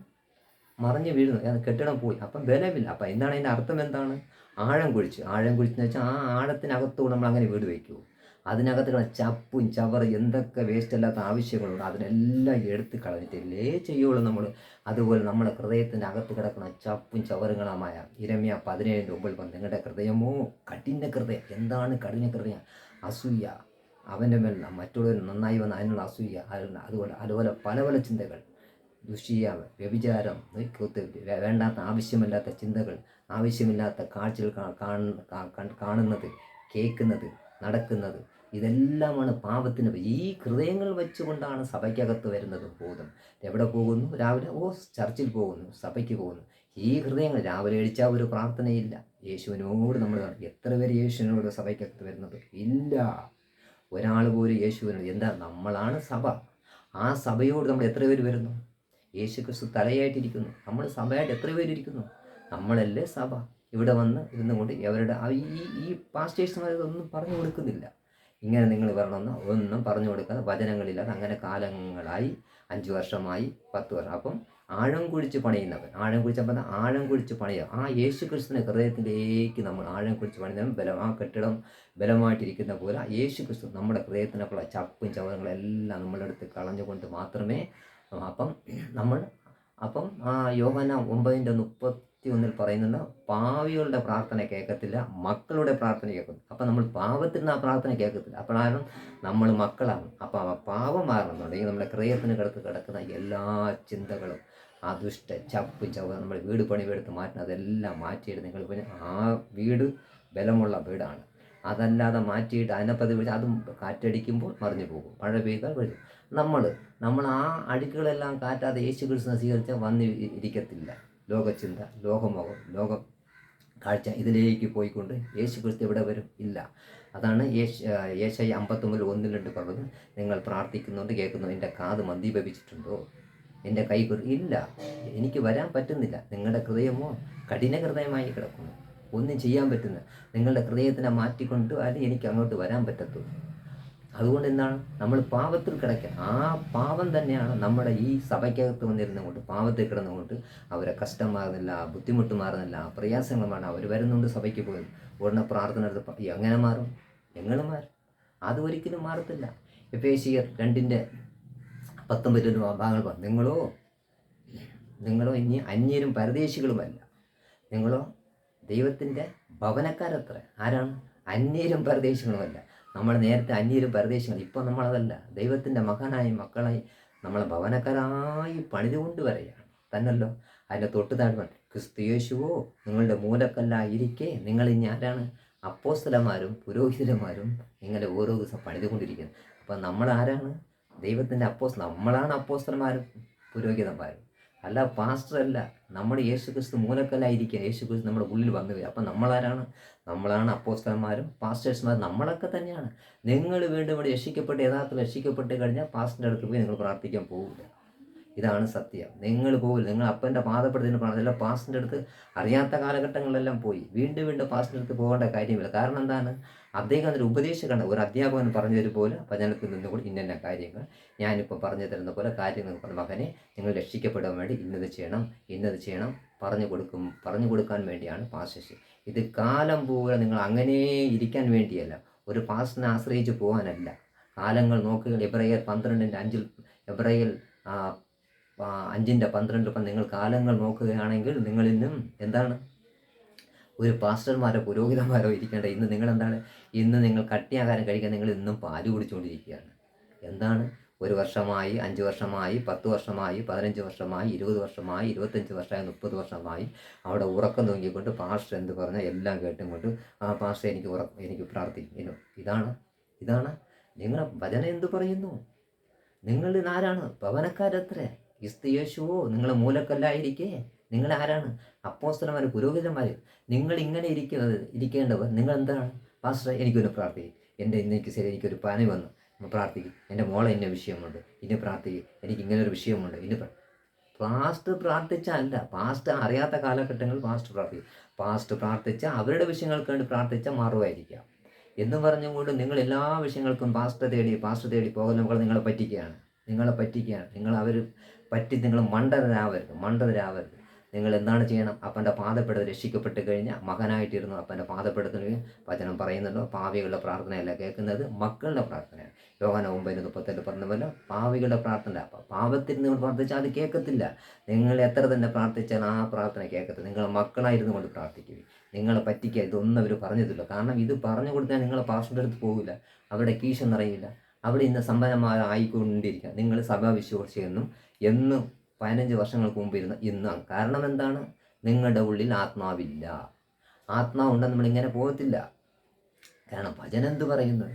മറിഞ്ഞ് വീഴുന്നു. കെട്ടിടം പോയി. അപ്പം ബലമില്ല. അപ്പം എന്താണ് അതിന്റെ അർത്ഥം എന്താണ്? ആഴം കുഴിച്ച്. ആഴം കുഴിച്ചെന്ന് വെച്ചാൽ ആ ആഴത്തിനകത്തോട് നമ്മൾ അങ്ങനെ വീട് വയ്ക്കുമോ അതിനകത്ത് കിടന്ന ചപ്പും ചവറും എന്തൊക്കെ വേസ്റ്റ് അല്ലാത്ത ആവശ്യങ്ങളുണ്ട് അതിനെല്ലാം എടുത്ത് കളഞ്ഞിട്ടില്ലേ ചെയ്യുള്ളൂ നമ്മൾ അതുപോലെ നമ്മുടെ ഹൃദയത്തിന്റെ അകത്ത് കിടക്കുന്ന ചപ്പും ചവറുകളുമായ ഇരമ്യ പതിനേഴിന്റെ പറഞ്ഞ് നിങ്ങളുടെ ഹൃദയമോ കഠിന ഹൃദയം എന്താണ് കഠിന ഹൃദയം? അസൂയ. അവന്റെ മേൽ മറ്റുള്ളവർ നന്നായി വന്ന അതിനുള്ള അസൂയ അതുപോലെ അതുപോലെ പല പല ചിന്തകൾ. ദുഷിയാവ് വ്യഭിചാരം വേണ്ടാത്ത ആവശ്യമില്ലാത്ത ചിന്തകൾ ആവശ്യമില്ലാത്ത കാഴ്ചകൾ കാണുന്നത് കേൾക്കുന്നത് നടക്കുന്നത്. ഇതെല്ലാമാണ് പാപത്തിന് ഈ ഹൃദയങ്ങൾ വെച്ചുകൊണ്ടാണ് സഭയ്ക്കകത്ത് വരുന്നത് ബോധം. എവിടെ പോകുന്നു? രാവിലെ ഓ ചർച്ചിൽ പോകുന്നു സഭയ്ക്ക് പോകുന്നു. ഈ ഹൃദയങ്ങൾ രാവിലെ എഴിച്ചാൽ ഒരു പ്രാർത്ഥനയില്ല. യേശുവിനോട് നമ്മൾ എത്ര പേര് യേശുവിനോട് സഭയ്ക്കകത്ത് വരുന്നത്? ഇല്ല. ഒരാൾ പോലും യേശുവിനോട് എന്താ നമ്മളാണ് സഭ? ആ സഭയോട് നമ്മൾ എത്ര പേര് വരുന്നു? യേശു ക്രിസ്തു തലയായിട്ടിരിക്കുന്നു. നമ്മൾ സഭയായിട്ട് എത്ര പേരിരിക്കുന്നു നമ്മളല്ലേ സഭ. ഇവിടെ വന്ന് ഇരുന്നുകൊണ്ട് അവരുടെ ഈ ഈ പാസ്റ്റേഴ്സുമാർ ഇതൊന്നും പറഞ്ഞു കൊടുക്കുന്നില്ല. ഇങ്ങനെ നിങ്ങൾ വരണമെന്ന് ഒന്നും പറഞ്ഞു കൊടുക്കാതെ വചനങ്ങളില്ലാതെ അങ്ങനെ കാലങ്ങളായി അഞ്ച് വർഷമായി പത്ത് വർഷം. അപ്പം ആഴം കുഴിച്ച് പണിയുന്നവൻ ആഴം കുഴിച്ചപ്പോൾ ആഴം കുഴിച്ച് പണിയുക. ആ യേശു ക്രിസ്തുവിനെ ഹൃദയത്തിലേക്ക് നമ്മൾ ആഴം കുഴിച്ച് പണിയുന്നവൻ ബലം ആ കെട്ടിടം ബലമായിട്ടിരിക്കുന്ന പോലെ യേശു ക്രിസ്തു നമ്മുടെ ഹൃദയത്തിനൊക്കെയുള്ള ചപ്പും ചവറങ്ങളെല്ലാം നമ്മളെടുത്ത് കളഞ്ഞുകൊണ്ട് മാത്രമേ അപ്പം നമ്മൾ അപ്പം ആ യോഹന ഒമ്പതിന്റെ മുപ്പത്തി ഒന്നിൽ പറയുന്നുണ്ട്. പാവികളുടെ പ്രാർത്ഥന കേൾക്കത്തില്ല മക്കളുടെ പ്രാർത്ഥന കേൾക്കുന്നു അപ്പം നമ്മൾ പാവത്തിൽ നിന്ന് ആ പ്രാർത്ഥന കേൾക്കത്തില്ല. അപ്പോഴാണ് നമ്മൾ മക്കളാണ് അപ്പോൾ ആ പാവം മാറണമെന്നുണ്ടെങ്കിൽ നമ്മുടെ ക്രിയത്തിന് കിടക്ക് കിടക്കുന്ന എല്ലാ ചിന്തകളും ആ ദുഷ്ട ചപ്പ് ചവ നമ്മൾ വീട് പണിവെടുത്ത് മാറ്റുന്ന അതെല്ലാം മാറ്റിയിട്ട് നിങ്ങൾ പിന്നെ ആ വീട് ബലമുള്ള വീടാണ്. അതല്ലാതെ മാറ്റിയിട്ട് അതിനെ വിളിച്ച് അതും കാറ്റടിക്കുമ്പോൾ മറിഞ്ഞു പോകും. മഴ പെയ്താൽ വരും നമ്മൾ നമ്മൾ ആ അഴുക്കുകളെല്ലാം കാറ്റാതെ യേശു കൃഷ്ണ സ്വീകരിച്ചാൽ വന്ന് ഇരിക്കത്തില്ല ലോകചിന്ത ലോകമോഹം ലോകം കാഴ്ച ഇതിലേക്ക് പോയിക്കൊണ്ട് യേശു ക്രിസ്തു ഇവിടെ വരും? ഇല്ല. അതാണ് യേശ് യേശയ അമ്പത്തൊമ്പതിൽ ഒന്നിൽ രണ്ട് പറഞ്ഞത് നിങ്ങൾ പ്രാർത്ഥിക്കുന്നുണ്ട് കേൾക്കുന്നു. എന്റെ കാത് മന്ദീഭവിച്ചിട്ടുണ്ടോ എന്റെ കൈ ഇല്ല. എനിക്ക് വരാൻ പറ്റുന്നില്ല. നിങ്ങളുടെ ഹൃദയമോ കഠിന ഹൃദയമായി കിടക്കുന്നു. ഒന്നും ചെയ്യാൻ പറ്റുന്ന നിങ്ങളുടെ ഹൃദയത്തിനെ മാറ്റിക്കൊണ്ട് അല്ലെങ്കിൽ എനിക്ക് അങ്ങോട്ട് വരാൻ പറ്റത്തുള്ളൂ. അതുകൊണ്ട് എന്താണ് നമ്മൾ പാപത്തിൽ കിടക്കുക ആ പാപം തന്നെയാണ് നമ്മുടെ ഈ സഭയ്ക്കകത്ത് വന്നിരുന്നുകൊണ്ട് പാപത്തിൽ കിടന്നുകൊണ്ട് അവരെ കഷ്ടം മാറുന്നില്ല ബുദ്ധിമുട്ട് മാറുന്നില്ല പ്രയാസങ്ങൾ മാറണം അവർ വരുന്നുണ്ട് സഭയ്ക്ക് പോയത്. ഉടനെ പ്രാർത്ഥന എങ്ങനെ മാറും? ഞങ്ങൾ മാറും? അത് ഒരിക്കലും മാറത്തില്ല. എഫേശിയർ രണ്ടിന്റെ പത്തൊമ്പത് ഭാഗങ്ങൾ പറഞ്ഞു നിങ്ങളോ നിങ്ങളോ ഇനി അന്യരും പരദേശികളുമല്ല. നിങ്ങളോ ദൈവത്തിന്റെ ഭവനക്കാരത്ര. ആരാണ്? അന്യരും പരദേശികളുമല്ല. നമ്മൾ നേരത്തെ അന്യരും പരദേശങ്ങൾ ഇപ്പോൾ നമ്മളതല്ല. ദൈവത്തിന്റെ മകനായി മക്കളായി നമ്മളെ ഭവനക്കാരായി പണിതുകൊണ്ട് വരികയാണ്. തന്നല്ലോ. അതിന്റെ തൊട്ട് താഴ്മ ക്രിസ്തു യേശുവോ നിങ്ങളുടെ മൂലക്കല്ലായിരിക്കെ. നിങ്ങൾ ഇനി ആരാണ്? അപ്പോസ്തലന്മാരും പുരോഹിതന്മാരും നിങ്ങളെ ഓരോ ദിവസം പണിതുകൊണ്ടിരിക്കുന്നത് അപ്പോൾ നമ്മൾ ആരാണ് ദൈവത്തിന്റെ അപ്പോസ് നമ്മളാണ് അപ്പോസ്തലന്മാരും പുരോഹിതന്മാരും. അല്ല പാസ്റ്റർ അല്ല. നമ്മുടെ യേശു ക്രിസ്തു മൂലക്കല്ലായിരിക്കുക യേശു ക്രിസ്തു നമ്മുടെ ഉള്ളിൽ വന്നു വരിക അപ്പം നമ്മളാരാണ്? നമ്മളാണ് അപ്പോസ്തലന്മാരും പാസ്റ്റേഴ്സ്മാരും നമ്മളൊക്കെ തന്നെയാണ്. നിങ്ങൾ വീണ്ടും ഇവിടെ രക്ഷിക്കപ്പെട്ട് യഥാർത്ഥത്തിൽ രക്ഷിക്കപ്പെട്ട് കഴിഞ്ഞാൽ പാസ്റ്ററിന്റെ അടുത്ത് പോയി നിങ്ങൾ പ്രാർത്ഥിക്കാൻ പോകില്ല ഇതാണ് സത്യം. നിങ്ങൾ പോകില്ല നിങ്ങൾ അപ്പന്റെ പാതപ്പെടുത്തിന് പ്രാർത്ഥന പാസ്റ്റിന്റെ അടുത്ത് അറിയാത്ത കാലഘട്ടങ്ങളിലെല്ലാം പോയി. വീണ്ടും വീണ്ടും പാസ്റ്റിന്റെ അടുത്ത് പോകേണ്ട കാര്യമില്ല. കാരണം എന്താണ്? അദ്ദേഹം അതിന്റെ ഉപദേശകണ്ട ഒരു അധ്യാപകൻ പറഞ്ഞു തരും പോലെ വചനത്തിൽ നിന്നുകൊണ്ട് ഇന്ന കാര്യങ്ങൾ ഞാനിപ്പോൾ പറഞ്ഞു തരുന്ന പോലെ കാര്യങ്ങൾ പറഞ്ഞു. മകനെ നിങ്ങൾ രക്ഷിക്കപ്പെടാൻ വേണ്ടി ഇന്നത് ചെയ്യണം ഇന്നത് ചെയ്യണം. പറഞ്ഞു കൊടുക്കും പറഞ്ഞു കൊടുക്കാൻ വേണ്ടിയാണ് പാസ്റ്റ് ഇത് കാലം പോലെ നിങ്ങൾ അങ്ങനെ ഇരിക്കാൻ വേണ്ടിയല്ല. ഒരു പാസ്റ്റിനെ ആശ്രയിച്ച് പോകാനല്ല. കാലങ്ങൾ നോക്കുക. എബ്രയൽ പന്ത്രണ്ടിന്റെ അഞ്ചിൽ എബ്രയൽ അഞ്ചിന്റെ പന്ത്രണ്ടിൽ നിങ്ങൾ കാലങ്ങൾ നോക്കുകയാണെങ്കിൽ നിങ്ങളിന്നും എന്താണ്? ഒരു പാസ്റ്റർമാരോ പുരോഹിതന്മാരോ ഇരിക്കേണ്ട ഇന്ന് നിങ്ങൾ എന്താണ് ഇന്ന് നിങ്ങൾ കട്ടിയാകാരം കഴിക്കാൻ നിങ്ങൾ ഇന്നും പാൽ കുടിച്ചുകൊണ്ടിരിക്കുകയാണ്. എന്താണ്? ഒരു വർഷമായി അഞ്ച് വർഷമായി പത്ത് വർഷമായി പതിനഞ്ച് വർഷമായി ഇരുപത് വർഷമായി ഇരുപത്തഞ്ച് വർഷമായി മുപ്പത് വർഷമായി അവിടെ ഉറക്കം തൂങ്ങിക്കൊണ്ട് പാസ്റ്റർ എന്ത് പറഞ്ഞാൽ എല്ലാം കേട്ടും കൊണ്ട് ആ പാസ്റ്റർ എനിക്ക് ഉറ എനിക്ക് പ്രാർത്ഥിക്കും. ഇതാണ് ഇതാണ് നിങ്ങൾ വചന എന്ത് പറയുന്നു? നിങ്ങൾ ആരാണ്? പവനക്കാരത്രേ ക്രിസ്തു യേശുവോ നിങ്ങളെ മൂലക്കല്ലായിരിക്കേ. നിങ്ങൾ ആരാണ് അപ്പോസ്തലന്മാർ പുരോഹിതന്മാർ നിങ്ങൾ ഇങ്ങനെ ഇരിക്കുന്നത് ഇരിക്കേണ്ടവർ നിങ്ങൾ എന്താണ് പാസ്റ്റർ എനിക്കൊന്ന് പ്രാർത്ഥിക്കും. എന്റെ ഇന്നേക്ക് ശരി എനിക്കൊരു പനി വന്നു. പ്രാർത്ഥിക്കും. എന്റെ മോളെ ഇന്ന വിഷയമുണ്ട്. ഇനി പ്രാർത്ഥിക്കും. എനിക്ക് ഇങ്ങനെ ഒരു വിഷയമുണ്ട്. ഇന്ന് പാസ്റ്റ് പ്രാർത്ഥിച്ചല്ല. പാസ്റ്റ് അറിയാത്ത കാലഘട്ടങ്ങളിൽ പാസ്റ്റ് പ്രാർത്ഥിക്കും. പാസ്റ്റ് പ്രാർത്ഥിച്ച അവരുടെ വിഷയങ്ങൾക്ക് വേണ്ടി പ്രാർത്ഥിച്ച മാറുമായിരിക്കാം. എന്നും പറഞ്ഞുകൊണ്ട് നിങ്ങൾ എല്ലാ വിഷയങ്ങൾക്കും പാസ്റ്റ് തേടി പാസ്റ്റ് തേടി പോകുന്ന നിങ്ങളെ പറ്റിക്കുകയാണ്. നിങ്ങളെ പറ്റിക്കുകയാണ്. നിങ്ങൾ അവർ പറ്റി നിങ്ങൾ മണ്ടതരാവരുത് മണ്ടതരാവരുത് നിങ്ങൾ എന്താണ് ചെയ്യണം? അപ്പന്റെ പാതപ്പെടുത്ത് രക്ഷിക്കപ്പെട്ട് കഴിഞ്ഞാൽ മകനായിട്ടിരുന്നു. അപ്പന്റെ പാതപ്പെടുത്തുകയും വചനം പറയുന്നുണ്ടോ. പാവികളുടെ പ്രാർത്ഥനയല്ല കേൾക്കുന്നത് മക്കളുടെ പ്രാർത്ഥനയാണ്. യോഗന ഒമ്പതിന് മുപ്പത്തെട്ട് പറഞ്ഞ പോലെ പാവികളുടെ പ്രാർത്ഥന. അപ്പം പാപത്തിൽ നിങ്ങൾ പ്രാർത്ഥിച്ചാൽ അത് കേൾക്കത്തില്ല. നിങ്ങൾ എത്ര തന്നെ പ്രാർത്ഥിച്ചാൽ ആ പ്രാർത്ഥന കേൾക്കത്തില്ല. നിങ്ങൾ മക്കളായിരുന്നു കൊണ്ട് പ്രാർത്ഥിക്കുക നിങ്ങളെ പറ്റിക്കുക ഇതൊന്നും അവർ പറഞ്ഞതില്ല. കാരണം ഇത് പറഞ്ഞു കൊടുത്താൽ നിങ്ങൾ പാസ്റ്ററിന്റെ അടുത്ത് പോകില്ല. അവരുടെ കീശ നിറയില്ല. അവിടെ ഇന്ന് സമ്പന്നമാരായിക്കൊണ്ടിരിക്കുക നിങ്ങൾ സഭാവിശ്വാസിയെന്നും എന്നും പതിനഞ്ച് വർഷങ്ങൾക്ക് മുമ്പ് ഇരുന്ന ഇന്നാണ്. കാരണം എന്താണ്? നിങ്ങളുടെ ഉള്ളിൽ ആത്മാവില്ല. ആത്മാവുണ്ടെന്ന് നമ്മളിങ്ങനെ പോകത്തില്ല. കാരണം ഭജന എന്ത് പറയുന്നു?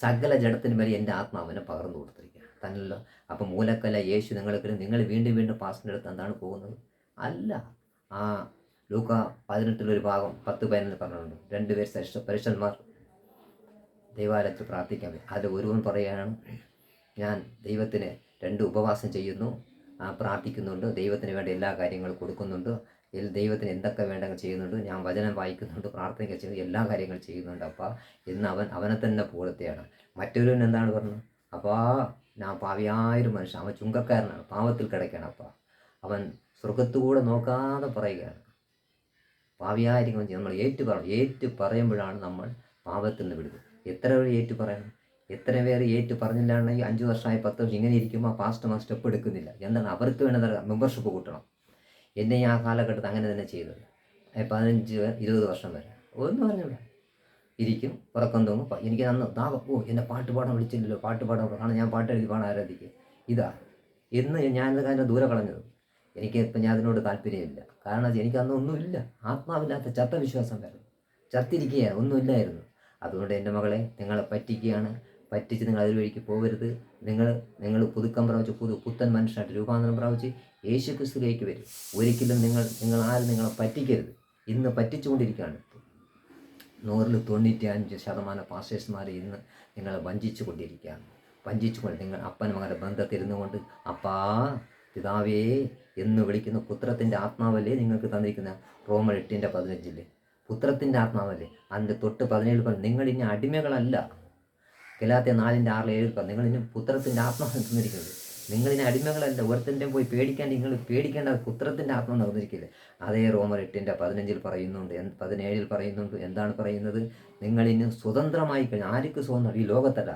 സകല ജഡത്തിന് വരെ എന്റെ ആത്മാവിനെ പകർന്നു കൊടുത്തിരിക്കുകയാണ്. തന്നല്ലോ. അപ്പം മൂലക്കല യേശു നിങ്ങൾക്ക് നിങ്ങൾ വീണ്ടും വീണ്ടും പാസ്റ്റിന്റെ അടുത്ത് എന്താണ് പോകുന്നത്? അല്ല. ആ ലൂക്ക പതിനെട്ടിലൊരു ഭാഗം പത്ത് പതിനൊന്ന് പറഞ്ഞിട്ടുണ്ട്. രണ്ടുപേർ പരുഷന്മാർ ദൈവാലയത്തിൽ പ്രാർത്ഥിക്കാൻ അതിൽ ഒരുവൻ പറയുകയാണ് ഞാൻ ദൈവത്തിന് രണ്ട് ഉപവാസം ചെയ്യുന്നു. പ്രാർത്ഥിക്കുന്നുണ്ട്. ദൈവത്തിന് വേണ്ട എല്ലാ കാര്യങ്ങളും കൊടുക്കുന്നുണ്ട്. ദൈവത്തിന് എന്തൊക്കെ വേണ്ടെങ്കിൽ ചെയ്യുന്നുണ്ട്. ഞാൻ വചനം വായിക്കുന്നുണ്ട് പ്രാർത്ഥനയൊക്കെ ചെയ്യുന്നു എല്ലാ കാര്യങ്ങളും ചെയ്യുന്നുണ്ട് അപ്പോൾ എന്ന് അവൻ അവനെ തന്നെ പോലത്തെയാണ് മറ്റൊരുവൻ എന്താണ് പറഞ്ഞത്? അപ്പോൾ ഞാൻ പാവിയായൊരു മനുഷ്യൻ. അവൻ ചുങ്കക്കാരനാണ്. പാവത്തിൽ കിടക്കുകയാണ് അപ്പോൾ അവൻ സ്വർഗത്തുകൂടെ നോക്കാതെ പറയുകയാണ്. പാവിയായിരിക്കും നമ്മൾ ഏറ്റു പറയും ഏറ്റു പറയുമ്പോഴാണ് നമ്മൾ പാപത്തിൽ നിന്ന് വിടുന്നത്. എത്ര വഴി ഏറ്റു പറയണം എത്ര പേർ ഏറ്റു പറഞ്ഞില്ലാണെങ്കിൽ അഞ്ച് വർഷമായി പത്ത് വർഷം ഇങ്ങനെ ഇരിക്കുമ്പോൾ പാസ്റ്റർമാർ സ്റ്റെപ്പ് എടുക്കുന്നില്ല. എന്താണ്? അവർക്ക് വേണ്ടത് മെമ്പർഷിപ്പ് കൂട്ടണം. എന്നെ ആ കാലഘട്ടത്തിൽ അങ്ങനെ തന്നെ ചെയ്തത്. പതിനഞ്ച് ഇരുപത് വർഷം വരെ. ഒന്നും പറഞ്ഞില്ല ഇരിക്കും ഉറക്കം തോന്നും എനിക്ക് അന്ന് ദാഹം ഓ എന്നെ പാട്ട് പാടാൻ വിളിച്ചില്ലല്ലോ പാട്ട് പാടാൻ കാണാൻ ഞാൻ പാട്ട് എഴുതി പാടാൻ ആരാധിക്കുക ഇതാ എന്ന് ഞാൻ കാര്യം ദൂരെ കളഞ്ഞത്. എനിക്ക് ഇപ്പം ഞാൻ അതിനോട് താല്പര്യമില്ല. കാരണം എനിക്ക് അന്ന് ഒന്നുമില്ല. ആത്മാവില്ലാത്ത ചത്ത വിശ്വാസം വരുന്നു. ചത്തിരിക്കുകയാണ് ഒന്നുമില്ലായിരുന്നു. അതുകൊണ്ട് എന്റെ മകളെ നിങ്ങളെ പറ്റിക്കുകയാണ്. പറ്റിച്ച് നിങ്ങൾ അതിൽ വഴിക്ക് പോകരുത്. നിങ്ങൾ നിങ്ങൾ പുതുക്കം പ്രാപിച്ച് പുതു പുത്തൻ മനുഷ്യനായിട്ട് രൂപാന്തരം പ്രാപിച്ച് യേശു ക്രിസ്തുലേക്ക് വരും. ഒരിക്കലും നിങ്ങൾ നിങ്ങൾ ആരും നിങ്ങളെ പറ്റിക്കരുത്. ഇന്ന് പറ്റിച്ചുകൊണ്ടിരിക്കുകയാണ്. നൂറിൽ തൊണ്ണൂറ്റി അഞ്ച് ശതമാനം പാസ്റ്റേഴ്സ്മാർ ഇന്ന് നിങ്ങളെ വഞ്ചിച്ചു കൊണ്ടിരിക്കുകയാണ് വഞ്ചിച്ചുകൊണ്ട് നിങ്ങൾ അപ്പൻ മകന്റെ ബന്ധത്തിരുന്നു കൊണ്ട് അപ്പാ പിതാവേ എന്ന് വിളിക്കുന്ന പുത്രത്തിന്റെ ആത്മാവല്ലേ നിങ്ങൾക്ക് തന്നിരിക്കുന്ന റോമൻ എട്ടിന്റെ പതിനഞ്ചിൽ പുത്രത്തിന്റെ ആത്മാവല്ലേ? അതിന്റെ തൊട്ട് പതിനേഴ് നിങ്ങൾ ഇനി അടിമകളല്ല. ഗലാത്തെ നാലിന്റെ ആറിൽ പറഞ്ഞു നിങ്ങൾ ഇനി പുത്രത്തിന്റെ ആത്മാവ് തന്നിരിക്കുന്നത് നിങ്ങളിനി അടിമകളല്ല. ഒരുത്തന്റെ പോയി പേടിക്കാൻ നിങ്ങൾ പേടിക്കേണ്ട പുത്രത്തിന്റെ ആത്മ നിർന്നിരിക്കില്ല അതേ റോമർ എട്ടിന്റെ പതിനഞ്ചിൽ പറയുന്നുണ്ട്. പതിനേഴിൽ പറയുന്നുണ്ട്. എന്താണ് പറയുന്നത്? നിങ്ങളിന് സ്വതന്ത്രമായി കഴിഞ്ഞു ആർക്ക് സ്വതന്ത്രം? ഈ ലോകത്തല്ല.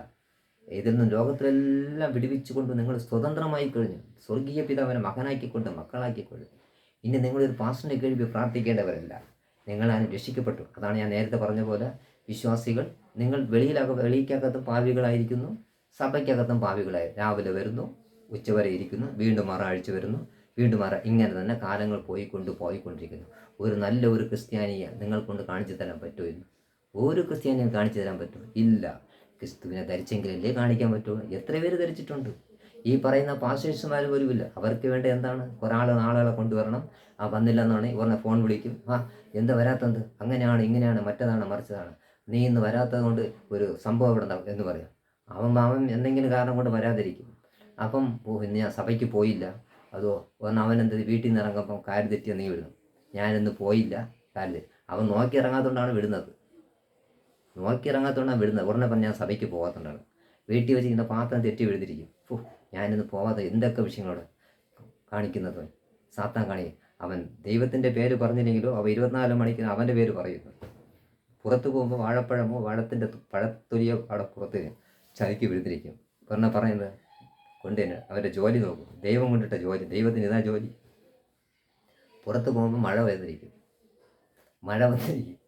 ഇതിൽ നിന്നും ലോകത്തിലെല്ലാം വിടുവിച്ചുകൊണ്ട് നിങ്ങൾ സ്വതന്ത്രമായി കഴിഞ്ഞു സ്വർഗീയ പിതാവിനെ മകനാക്കിക്കൊണ്ട് മക്കളാക്കിക്കൊണ്ട് ഇനി നിങ്ങളൊരു പാസ്റ്ററിനെ കഴിവ് പ്രാർത്ഥിക്കേണ്ടവരല്ല. നിങ്ങളാണ് രക്ഷിക്കപ്പെട്ടു. അതാണ് ഞാൻ നേരത്തെ പറഞ്ഞ പോലെ വിശ്വാസികൾ നിങ്ങൾ വെളിയിലക വെളിക്കകത്തും പാവികളായിരിക്കുന്നു സഭയ്ക്കകത്തും പാവികളായി. രാവിലെ വരുന്നു ഉച്ചവരെ ഇരിക്കുന്നു വീണ്ടും മറാഴ്ച വരുന്നു വീണ്ടും മറ ഇങ്ങനെ തന്നെ കാലങ്ങൾ പോയിക്കൊണ്ട് പോയിക്കൊണ്ടിരിക്കുന്നു. ഒരു നല്ല ഒരു ക്രിസ്ത്യാനിയെ നിങ്ങൾ കൊണ്ട് കാണിച്ചു തരാൻ പറ്റുമോ എന്ന്? ഒരു ക്രിസ്ത്യാനിയും കാണിച്ചു തരാൻ പറ്റുമോ? ഇല്ല. ക്രിസ്തുവിനെ ധരിച്ചെങ്കിലല്ലേ കാണിക്കാൻ പറ്റുള്ളൂ. എത്ര പേര് ധരിച്ചിട്ടുണ്ട്? ഈ പറയുന്ന പാസ്റ്റേഴ്സുമാർ പോലുമില്ല അവർക്ക് വേണ്ട എന്താണ്? ഒരാൾ ആളുകളെ കൊണ്ടുവരണം. ആ വന്നില്ല ഇവരുടെ ഫോൺ വിളിക്കും. ആ എന്താ വരാത്തത്? അങ്ങനെയാണ് ഇങ്ങനെയാണ് മറ്റതാണ് മറിച്ചതാണ്. നീ ഇന്ന് വരാത്തത് കൊണ്ട് ഒരു സംഭവം ഇവിടെ എന്ന് പറയാം. അവൻ അവൻ എന്തെങ്കിലും കാരണം കൊണ്ട് വരാതിരിക്കും. അപ്പം ഓ ഇന്ന് ഞാൻ സഭയ്ക്ക് പോയില്ല. അതോ ഒന്ന് അവൻ എന്ത് വീട്ടിൽ നിന്ന് ഇറങ്ങുമ്പം കാര്യം തെറ്റിയ നീ വിടുന്നു. ഞാനിന്ന് പോയില്ല. കാര്യം അവൻ നോക്കി ഇറങ്ങാത്തതുകൊണ്ടാണ് വിടുന്നത്. നോക്കി ഇറങ്ങാത്തതുകൊണ്ടാണ് വിടുന്നത്. ഉടനെ പറഞ്ഞ് ഞാൻ സഭയ്ക്ക് പോകാത്തതുകൊണ്ടാണ്. വീട്ടിൽ വെച്ച് ഇങ്ങനെ പാത്രം തെറ്റി വിഴുതിരിക്കും. ഓ ഞാനിന്ന് പോവാതെ എന്തൊക്കെ വിഷയങ്ങളോട് കാണിക്കുന്നത് സാത്താൻ കാണിക്കും അവൻ ദൈവത്തിന്റെ പേര് പറഞ്ഞില്ലെങ്കിലും അവൻ ഇരുപത്തിനാല് മണിക്ക് അവന്റെ പേര് പറയുന്നു. പുറത്ത് പോകുമ്പോൾ വാഴപ്പഴമോ വാഴത്തിന്റെ പഴത്തൊലിയോ അവിടെ പുറത്ത് ചതിക്ക് വിഴുതിരിക്കും പറഞ്ഞ പറയുന്നത്? കൊണ്ടുതന്നെ അവരുടെ ജോലി നോക്കും. ദൈവം കൊണ്ടിട്ട ജോലി. ദൈവത്തിന് ഇതാ ജോലി. പുറത്ത് പോകുമ്പോൾ മഴ വന്നിരിക്കും. മഴ വന്നിരിക്കും.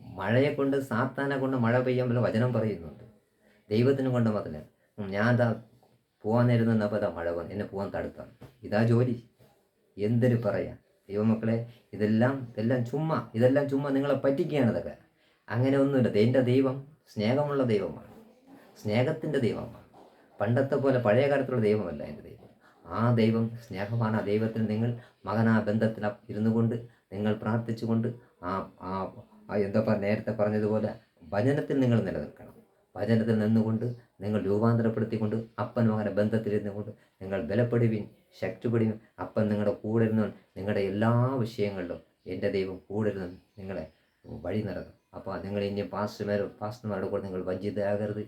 മഴയെ കൊണ്ട് സാത്താനെ കൊണ്ട് മഴ പെയ്യാൻ വല്ല വചനം പറയുന്നുണ്ട്. ദൈവത്തിന് കൊണ്ട് മാത്രമല്ല ഞാൻ എന്താ പോകാൻ നേരം നിന്നപ്പോൾ മഴ വന്നു. എന്നെ പോകാൻ തടുത്താണ് ഇതാ ജോലി. എന്തൊരു പറയാം. ദൈവമക്കളെ ഇതെല്ലാം ഇതെല്ലാം ചുമ്മാ ഇതെല്ലാം ചുമ്മാ നിങ്ങളെ പറ്റിക്കുകയാണ് ഇതൊക്കെ. അങ്ങനെ ഒന്നുമില്ല. എന്റെ ദൈവം സ്നേഹമുള്ള ദൈവമാണ്. സ്നേഹത്തിന്റെ ദൈവമാണ്. പണ്ടത്തെ പോലെ പഴയ കാലത്തുള്ള ദൈവമല്ല എന്റെ ദൈവം. ആ ദൈവം സ്നേഹമാണ്. ആ ദൈവത്തിന് നിങ്ങൾ മകനാ ബന്ധത്തിൽ ഇരുന്നു കൊണ്ട് നിങ്ങൾ പ്രാർത്ഥിച്ചുകൊണ്ട് ആ ആ എന്താ നേരത്തെ പറഞ്ഞതുപോലെ ഭജനത്തിൽ നിങ്ങൾ നിലനിൽക്കണം. ഭജനത്തിൽ നിന്നുകൊണ്ട് നിങ്ങൾ രൂപാന്തരപ്പെടുത്തിക്കൊണ്ട് അപ്പൻ മകനെ ബന്ധത്തിലിരുന്നു കൊണ്ട് നിങ്ങൾ ബലപ്പെടുവിൻ ശക്തിപ്പെടുവിൻ. അപ്പൻ നിങ്ങളുടെ കൂടെ ഇരുന്നു നിങ്ങളുടെ എല്ലാ വിഷയങ്ങളിലും എന്റെ ദൈവം കൂടെ ഇരുന്ന് നിങ്ങളെ വഴി നടക്കും അപ്പോൾ നിങ്ങൾ ഇനി പാസ്റ്റർമാർ പാസ്റ്റർമാരുടെ കൂടെ നിങ്ങൾ വഞ്ചിതയാകരുത്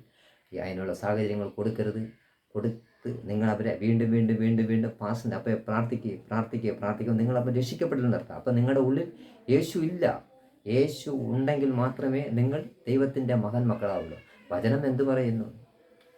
ഈ അതിനുള്ള സാഹചര്യങ്ങൾ കൊടുക്കരുത്. കൊടുത്ത് നിങ്ങൾ അവരെ വീണ്ടും വീണ്ടും വീണ്ടും വീണ്ടും പാസ്റ്റിന്റെ അപ്പോൾ പ്രാർത്ഥിക്കുക പ്രാർത്ഥിക്കുക പ്രാർത്ഥിക്കുക നിങ്ങൾ അപ്പോൾ രക്ഷിക്കപ്പെട്ടില്ലെന്ന് അർത്ഥം അപ്പോൾ നിങ്ങളുടെ ഉള്ളിൽ യേശു ഇല്ല. യേശു ഉണ്ടെങ്കിൽ മാത്രമേ നിങ്ങൾ ദൈവത്തിന്റെ മകൻ മക്കളാവുള്ളൂ. വചനം എന്തു പറയുന്നു?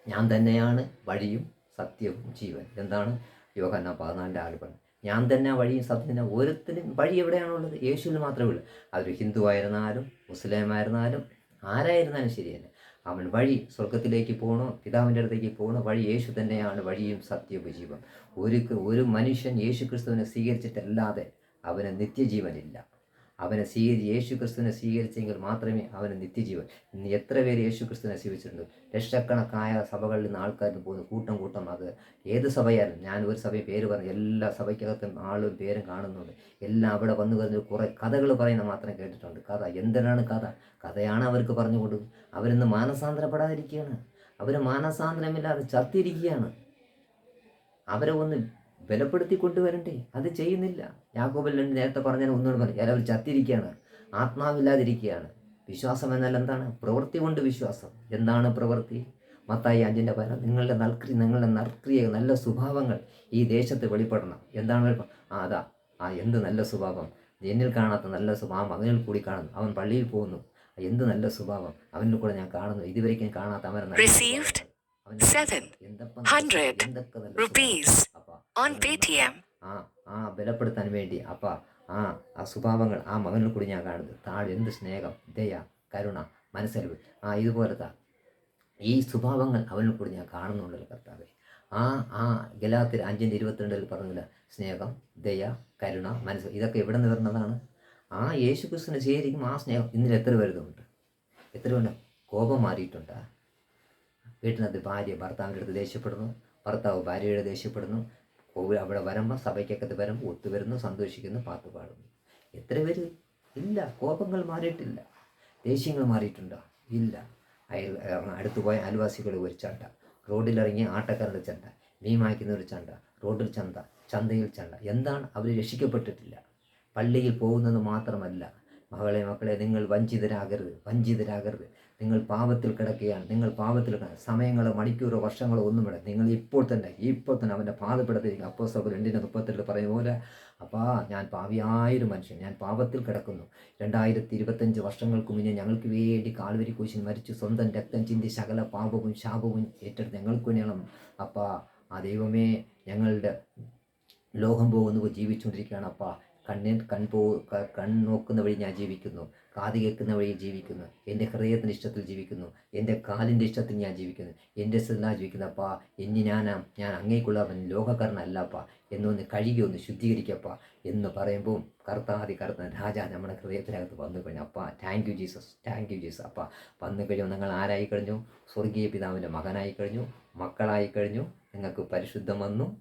ഞാൻ തന്നെയാണ് വഴിയും സത്യവും ജീവൻ. എന്താണ്? യോഹന്ന പതിനാലിന്റെ ആൽബം ഞാൻ തന്നെ വഴിയും സത്യം ഓരോരുത്തരും വഴി എവിടെയാണുള്ളത്? യേശുവിൽ മാത്രമേ ഉള്ളൂ. അതൊരു ഹിന്ദു ആയിരുന്നാലും മുസ്ലിം ആയിരുന്നാലും ആരായിരുന്നാലും ശരിയല്ല? അവൻ വഴി സ്വർഗത്തിലേക്ക് പോകണോ പിതാവിന്റെ അടുത്തേക്ക് പോകണോ വഴി യേശു തന്നെയാണ് വഴിയും സത്യവും. ജീവൻ ഒരു ഒരു മനുഷ്യൻ യേശു ക്രിസ്തുവിനെ സ്വീകരിച്ചിട്ടല്ലാതെ അവന് നിത്യജീവനില്ല. അവനെ സ്വീകരിച്ച് യേശു ക്രിസ്തുവിനെ സ്വീകരിച്ചെങ്കിൽ മാത്രമേ അവന് നിത്യജീവൻ. ഇന്ന് എത്ര പേര് യേശു ക്രിസ്തുവിനെ സ്വീകരിച്ചിട്ടുണ്ട്? ലക്ഷക്കണക്കായ സഭകളിൽ നിന്ന് ആൾക്കാർ പോകുന്നു കൂട്ടം കൂട്ടം അത്. ഏത് സഭയായാലും ഞാൻ ഒരു സഭയെ പേര് പറഞ്ഞു എല്ലാ സഭയ്ക്കകത്തും ആളും പേരും കാണുന്നുണ്ട്. എല്ലാം അവിടെ വന്നു കഴിഞ്ഞ് കുറേ കഥകൾ പറയുന്ന മാത്രം കേട്ടിട്ടുണ്ട്. കഥ എന്തിനാണ് കഥ? കഥയാണ് അവർക്ക് പറഞ്ഞു കൊടുക്കുക അവരിന്ന് മാനസാന്തരപ്പെടാതിരിക്കുകയാണ്. അവർ മാനസാന്തരമില്ലാതെ ചത്തിരിക്കുകയാണ്. അവരെ ഒന്ന് ബലപ്പെടുത്തി കൊണ്ടുവരണ്ടേ അത് ചെയ്യുന്നില്ല. യാക്കോബിൽ രണ്ട് നേരത്തെ പറഞ്ഞാൽ ഒന്നുകൂടെ പറഞ്ഞു അവർ ചത്തിരിക്കുകയാണ്. ആത്മാവില്ലാതിരിക്കുകയാണ്. വിശ്വാസം എന്നാൽ എന്താണ്? പ്രവൃത്തി കൊണ്ട് വിശ്വാസം. എന്താണ് പ്രവൃത്തി? മത്തായി അഞ്ചിന്റെ പല നിങ്ങളുടെ നൽക്രി നിങ്ങളുടെ നൽക്രിയ നല്ല സ്വഭാവങ്ങൾ ഈ ദേശത്ത് വെളിപ്പെടണം. എന്താണ് ആ അതാ. ആ എന്ത് നല്ല സ്വഭാവം? എന്നിൽ കാണാത്ത നല്ല സ്വഭാവം. അവനിൽ കൂടി കാണുന്നു. അവൻ പള്ളിയിൽ പോകുന്നു. എന്ത് നല്ല സ്വഭാവം? അവനിൽ കൂടെ ഞാൻ കാണുന്നു. ഇതുവരെയ്ക്കും കാണാത്ത സ്വഭാവം. എന്തൊക്കെ Paytm. ആ ആ ബലപ്പെടുത്താൻ വേണ്ടി. അപ്പ ആ ആ സ്വഭാവങ്ങൾ ആ മകനിൽ കൂടി ഞാൻ കാണുന്നത്. താഴെ എന്ത് സ്നേഹം ദയ കരുണ മനസ്സലിവ്. ആ ഇതുപോലത്തെ. ഈ സ്വഭാവങ്ങൾ അവനിൽ കൂടി ഞാൻ കാണുന്നുണ്ടല്ലോ കർത്താവെ. ആ ആ ഗലാത്തിൽ അഞ്ചിന്റെ ഇരുപത്തിരണ്ടിൽ പറഞ്ഞില്ല. സ്നേഹം ദയ കരുണ മനസ്സ് ഇതൊക്കെ എവിടെ നിന്ന് വരുന്നതാണ്? ആ യേശു ക്രിസ്തുവിനെ സ്വീകരിക്കും ആ സ്നേഹം ഇന്നലെ എത്ര വരുന്നുണ്ട്? എത്ര പേരുണ്ട് കോപം മാറിയിട്ടുണ്ട്. വീട്ടിനകത്ത് ഭാര്യ ഭർത്താവിന്റെ അടുത്ത് ദേഷ്യപ്പെടുന്നു. ഭർത്താവ് ഭാര്യയുടെ ദേഷ്യപ്പെടുന്നു. കോവിൽ അവിടെ വരുമ്പോൾ സഭയ്ക്കൊക്കെ വരുമ്പോൾ ഒത്തുവരുന്നു സന്തോഷിക്കുന്നു പാട്ട് പാടുന്നു. എത്ര പേര്? ഇല്ല. കോപങ്ങൾ മാറിയിട്ടില്ല. ദേഷ്യങ്ങൾ മാറിയിട്ടുണ്ടോ? ഇല്ല. അയൽ അടുത്ത് പോയ അയൽവാസികൾ ഒരു ചണ്ട. റോഡിലിറങ്ങി ആട്ടക്കാരുടെ ചണ്ട. മീൻ വാങ്ങിക്കുന്ന ഒരു ചണ്ട. റോഡിൽ ചന്ത. ചന്തയിൽ ചണ്ട. എന്താണ്? അവർ രക്ഷിക്കപ്പെട്ടിട്ടില്ല. പള്ളിയിൽ പോകുന്നത് മാത്രമല്ല. മകളെ മക്കളെ നിങ്ങൾ വഞ്ചിതരാകരുത്. വഞ്ചിതരാകരുത്. നിങ്ങൾ പാപത്തിൽ കിടക്കുകയാണ്. നിങ്ങൾ പാപത്തിൽ സമയങ്ങളോ മണിക്കൂറോ വർഷങ്ങളോ ഒന്നും വേണം നിങ്ങൾ ഇപ്പോൾ തന്നെ ഇപ്പോൾ തന്നെ അവന്റെ പാതപ്പെടുത്തിയിരിക്കും അപ്പോൾ സഭ രണ്ടിന്റെ മുപ്പത്തിരണ്ട് പറയും പോലെ അപ്പാ ഞാൻ പാവിയായൊരു മനുഷ്യൻ. ഞാൻ പാപത്തിൽ കിടക്കുന്നു. രണ്ടായിരത്തി ഇരുപത്തഞ്ച് വർഷങ്ങൾക്ക് മുന്നേ ഞങ്ങൾക്ക് വേണ്ടി കാൽവരി കുശിൻ മരിച്ചു. സ്വന്തം രക്തം ചിന്തി ശകല പാപവും ശാപവും ഏറ്റെടുത്ത് ഞങ്ങൾക്ക് വേണം അപ്പാ ആ ദൈവമേ ഞങ്ങളുടെ ലോകം പോകുന്നു ജീവിച്ചുകൊണ്ടിരിക്കുകയാണ്. അപ്പാ കണ്ണിൽ കൺ പോ കൺ നോക്കുന്ന വഴി ഞാൻ ജീവിക്കുന്നു. കാത് കേൾക്കുന്ന വഴി ജീവിക്കുന്നു. എന്റെ ഹൃദയത്തിന്റെ ഇഷ്ടത്തിൽ ജീവിക്കുന്നു. എന്റെ കാലിന്റെ ഇഷ്ടത്തിൽ ഞാൻ ജീവിക്കുന്നു. എന്റെ ഇഷ്ടത്തിലാ ജീവിക്കുന്നു. അപ്പാ എന്നി ഞാനാ ഞാൻ അങ്ങേക്കുള്ളവൻ ലോകക്കാരനല്ലപ്പാ. എന്നൊന്ന് കഴുകി ഒന്ന് ശുദ്ധീകരിക്കപ്പാ എന്ന് പറയുമ്പോൾ കർത്താതി കർത്ത രാജ നമ്മുടെ ഹൃദയത്തിനകത്ത് വന്നു കഴിഞ്ഞു. അപ്പാ thank you Jesus thank you Jesus അപ്പ വന്നു കഴിഞ്ഞു. നിങ്ങൾ ആരായി കഴിഞ്ഞു? സ്വർഗീയ പിതാവിന്റെ മകനായി കഴിഞ്ഞു. മക്കളായി കഴിഞ്ഞു. നിങ്ങൾക്ക് പരിശുദ്ധം വന്നു.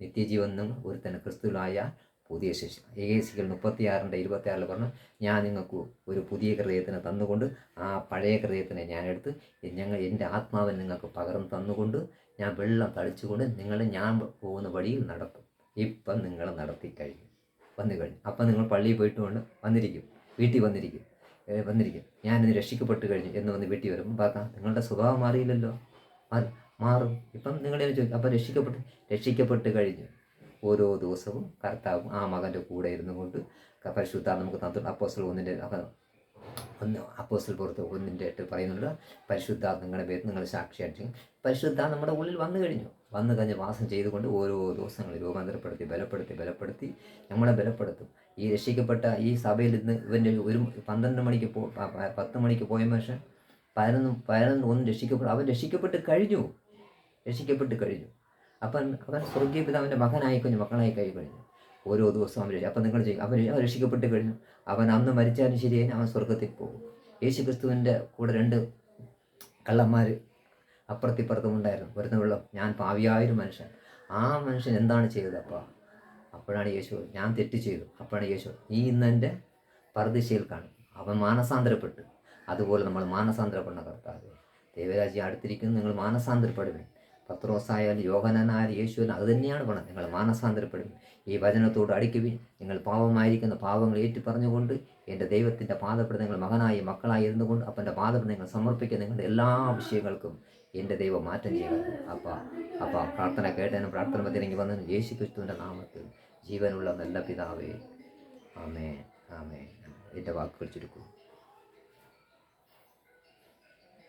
നിത്യജീവനും തന്നെ ക്രിസ്തുവിലായ പുതിയ ശിക്ഷ ഏകേസികൾ മുപ്പത്തിയാറിന്റെ ഇരുപത്തിയാറിൽ പറഞ്ഞു ഞാൻ നിങ്ങൾക്ക് ഒരു പുതിയ ഹൃദയത്തിനെ തന്നുകൊണ്ട് ആ പഴയ ഹൃദയത്തിനെ ഞാൻ എടുത്ത് ഞങ്ങൾ എന്റെ ആത്മാവിനെ നിങ്ങൾക്ക് പകർന്ന് തന്നുകൊണ്ട് ഞാൻ വെള്ളം തളിച്ചുകൊണ്ട് നിങ്ങളെ ഞാൻ പോകുന്ന വഴിയിൽ നടത്തും. ഇപ്പം നിങ്ങൾ നടത്തി കഴിഞ്ഞു. വന്നു കഴിഞ്ഞു. അപ്പം നിങ്ങൾ പള്ളിയിൽ പോയിട്ട് കൊണ്ട് വന്നിരിക്കും. വീട്ടിൽ വന്നിരിക്കും. വന്നിരിക്കും. ഇന്ന് രക്ഷിക്കപ്പെട്ട് കഴിഞ്ഞു എന്ന് വന്ന് വീട്ടിൽ വരുമ്പോൾ പാർക്കാം നിങ്ങളുടെ സ്വഭാവം മാറിയില്ലല്ലോ. മാറും ഇപ്പം നിങ്ങളെ ചോദിക്കും അപ്പം രക്ഷിക്കപ്പെട്ട് രക്ഷിക്കപ്പെട്ട് കഴിഞ്ഞു. ഓരോ ദിവസവും കർത്താവും ആ മകന്റെ കൂടെ ഇരുന്നു കൊണ്ട് പരിശുദ്ധ നമുക്ക് തന്നു അപ്പോസ്റ്റൽ ഒന്നിന്റെ ഒന്ന് അപ്പോസ്റ്റൽ പുറത്ത് ഒന്നിന്റെ എട്ട് പറയുന്നുണ്ട്. പരിശുദ്ധ നിങ്ങളുടെ പേര് നിങ്ങൾ സാക്ഷിയായിട്ട് പരിശുദ്ധ നമ്മുടെ ഉള്ളിൽ വന്നു കഴിഞ്ഞു. വന്നു കഴിഞ്ഞ് വാസം ചെയ്തുകൊണ്ട് ഓരോ ദിവസങ്ങൾ രൂപാന്തരപ്പെടുത്തി ബലപ്പെടുത്തി ബലപ്പെടുത്തി നമ്മളെ ബലപ്പെടുത്തും. ഈ രക്ഷിക്കപ്പെട്ട ഈ സഭയിൽ ഇന്ന് ഇവന്റെ ഒരു പന്ത്രണ്ട് മണിക്ക് പ- പത്ത് മണിക്ക് പോയ മനുഷ്യൻ പതിനൊന്ന് പതിനൊന്ന് ഒന്നും രക്ഷിക്കപ്പെട്ടു അവൻ രക്ഷിക്കപ്പെട്ട് കഴിഞ്ഞു. രക്ഷിക്കപ്പെട്ട് കഴിഞ്ഞു. അപ്പം അവൻ സ്വർഗീയ പിതാവിന്റെ മകനായി കഴിഞ്ഞു മക്കളായി കഴി കഴിഞ്ഞു. ഓരോ ദിവസവും അവർ അപ്പം നിങ്ങൾ അവൻ അവൻ രക്ഷിക്കപ്പെട്ട് കഴിഞ്ഞു. അവൻ അന്ന് മരിച്ചാലും ശരിയായി അവൻ സ്വർഗത്തിൽ പോകും. യേശു ക്രിസ്തുവിന്റെ കൂടെ രണ്ട് കള്ളന്മാർ അപ്പുറത്തിപ്പുറത്തും ഉണ്ടായിരുന്നു. വരുന്ന വെള്ളം ഞാൻ പാവിയായൊരു മനുഷ്യൻ. ആ മനുഷ്യൻ എന്താണ് ചെയ്തത് അപ്പോൾ അപ്പോഴാണ് യേശു ഞാൻ തെറ്റ് ചെയ്തു. അപ്പോഴാണ് യേശു നീ ഇന്ന് എന്റെ പരദിശയിൽ കാണും. അവൻ മാനസാന്തരപ്പെട്ടു. അതുപോലെ നമ്മൾ മാനസാന്തരപ്പെടുന്ന കർത്താവ്. ദേവരാജി അടുത്തിരിക്കുന്നു നിങ്ങൾ മാനസാന്തരപ്പെടുവേ പത്രോസായാലും യോഹനാനായാലും യേശുവിന് അത് തന്നെയാണ് പണം നിങ്ങൾ മാനസാന്തരപ്പെടും. ഈ വചനത്തോട് അടിക്കുവിൻ. നിങ്ങൾ പാവമായിരിക്കുന്ന പാവങ്ങൾ ഏറ്റു പറഞ്ഞുകൊണ്ട് എന്റെ ദൈവത്തിന്റെ പാദപ്പെടുന്ന നിങ്ങൾ മകനായി മക്കളായി ഇരുന്നുകൊണ്ട് അപ്പന്റെ പാദപ്പെടുന്ന നിങ്ങൾ സമർപ്പിക്കുന്ന നിങ്ങളുടെ എല്ലാ വിഷയങ്ങൾക്കും എന്റെ ദൈവം മാറ്റം ചെയ്യണം അപ്പ അപ്പ പ്രാർത്ഥന കേട്ടതിനും പ്രാർത്ഥന മധ്യനെങ്കിൽ വന്ന് യേശു ക്രിസ്തുവിന്റെ നാമത്തിൽ ജീവനുള്ള നല്ല പിതാവേ. ആമേ ആമേ എന്റെ വാക്കുകൾ ചുരുക്കും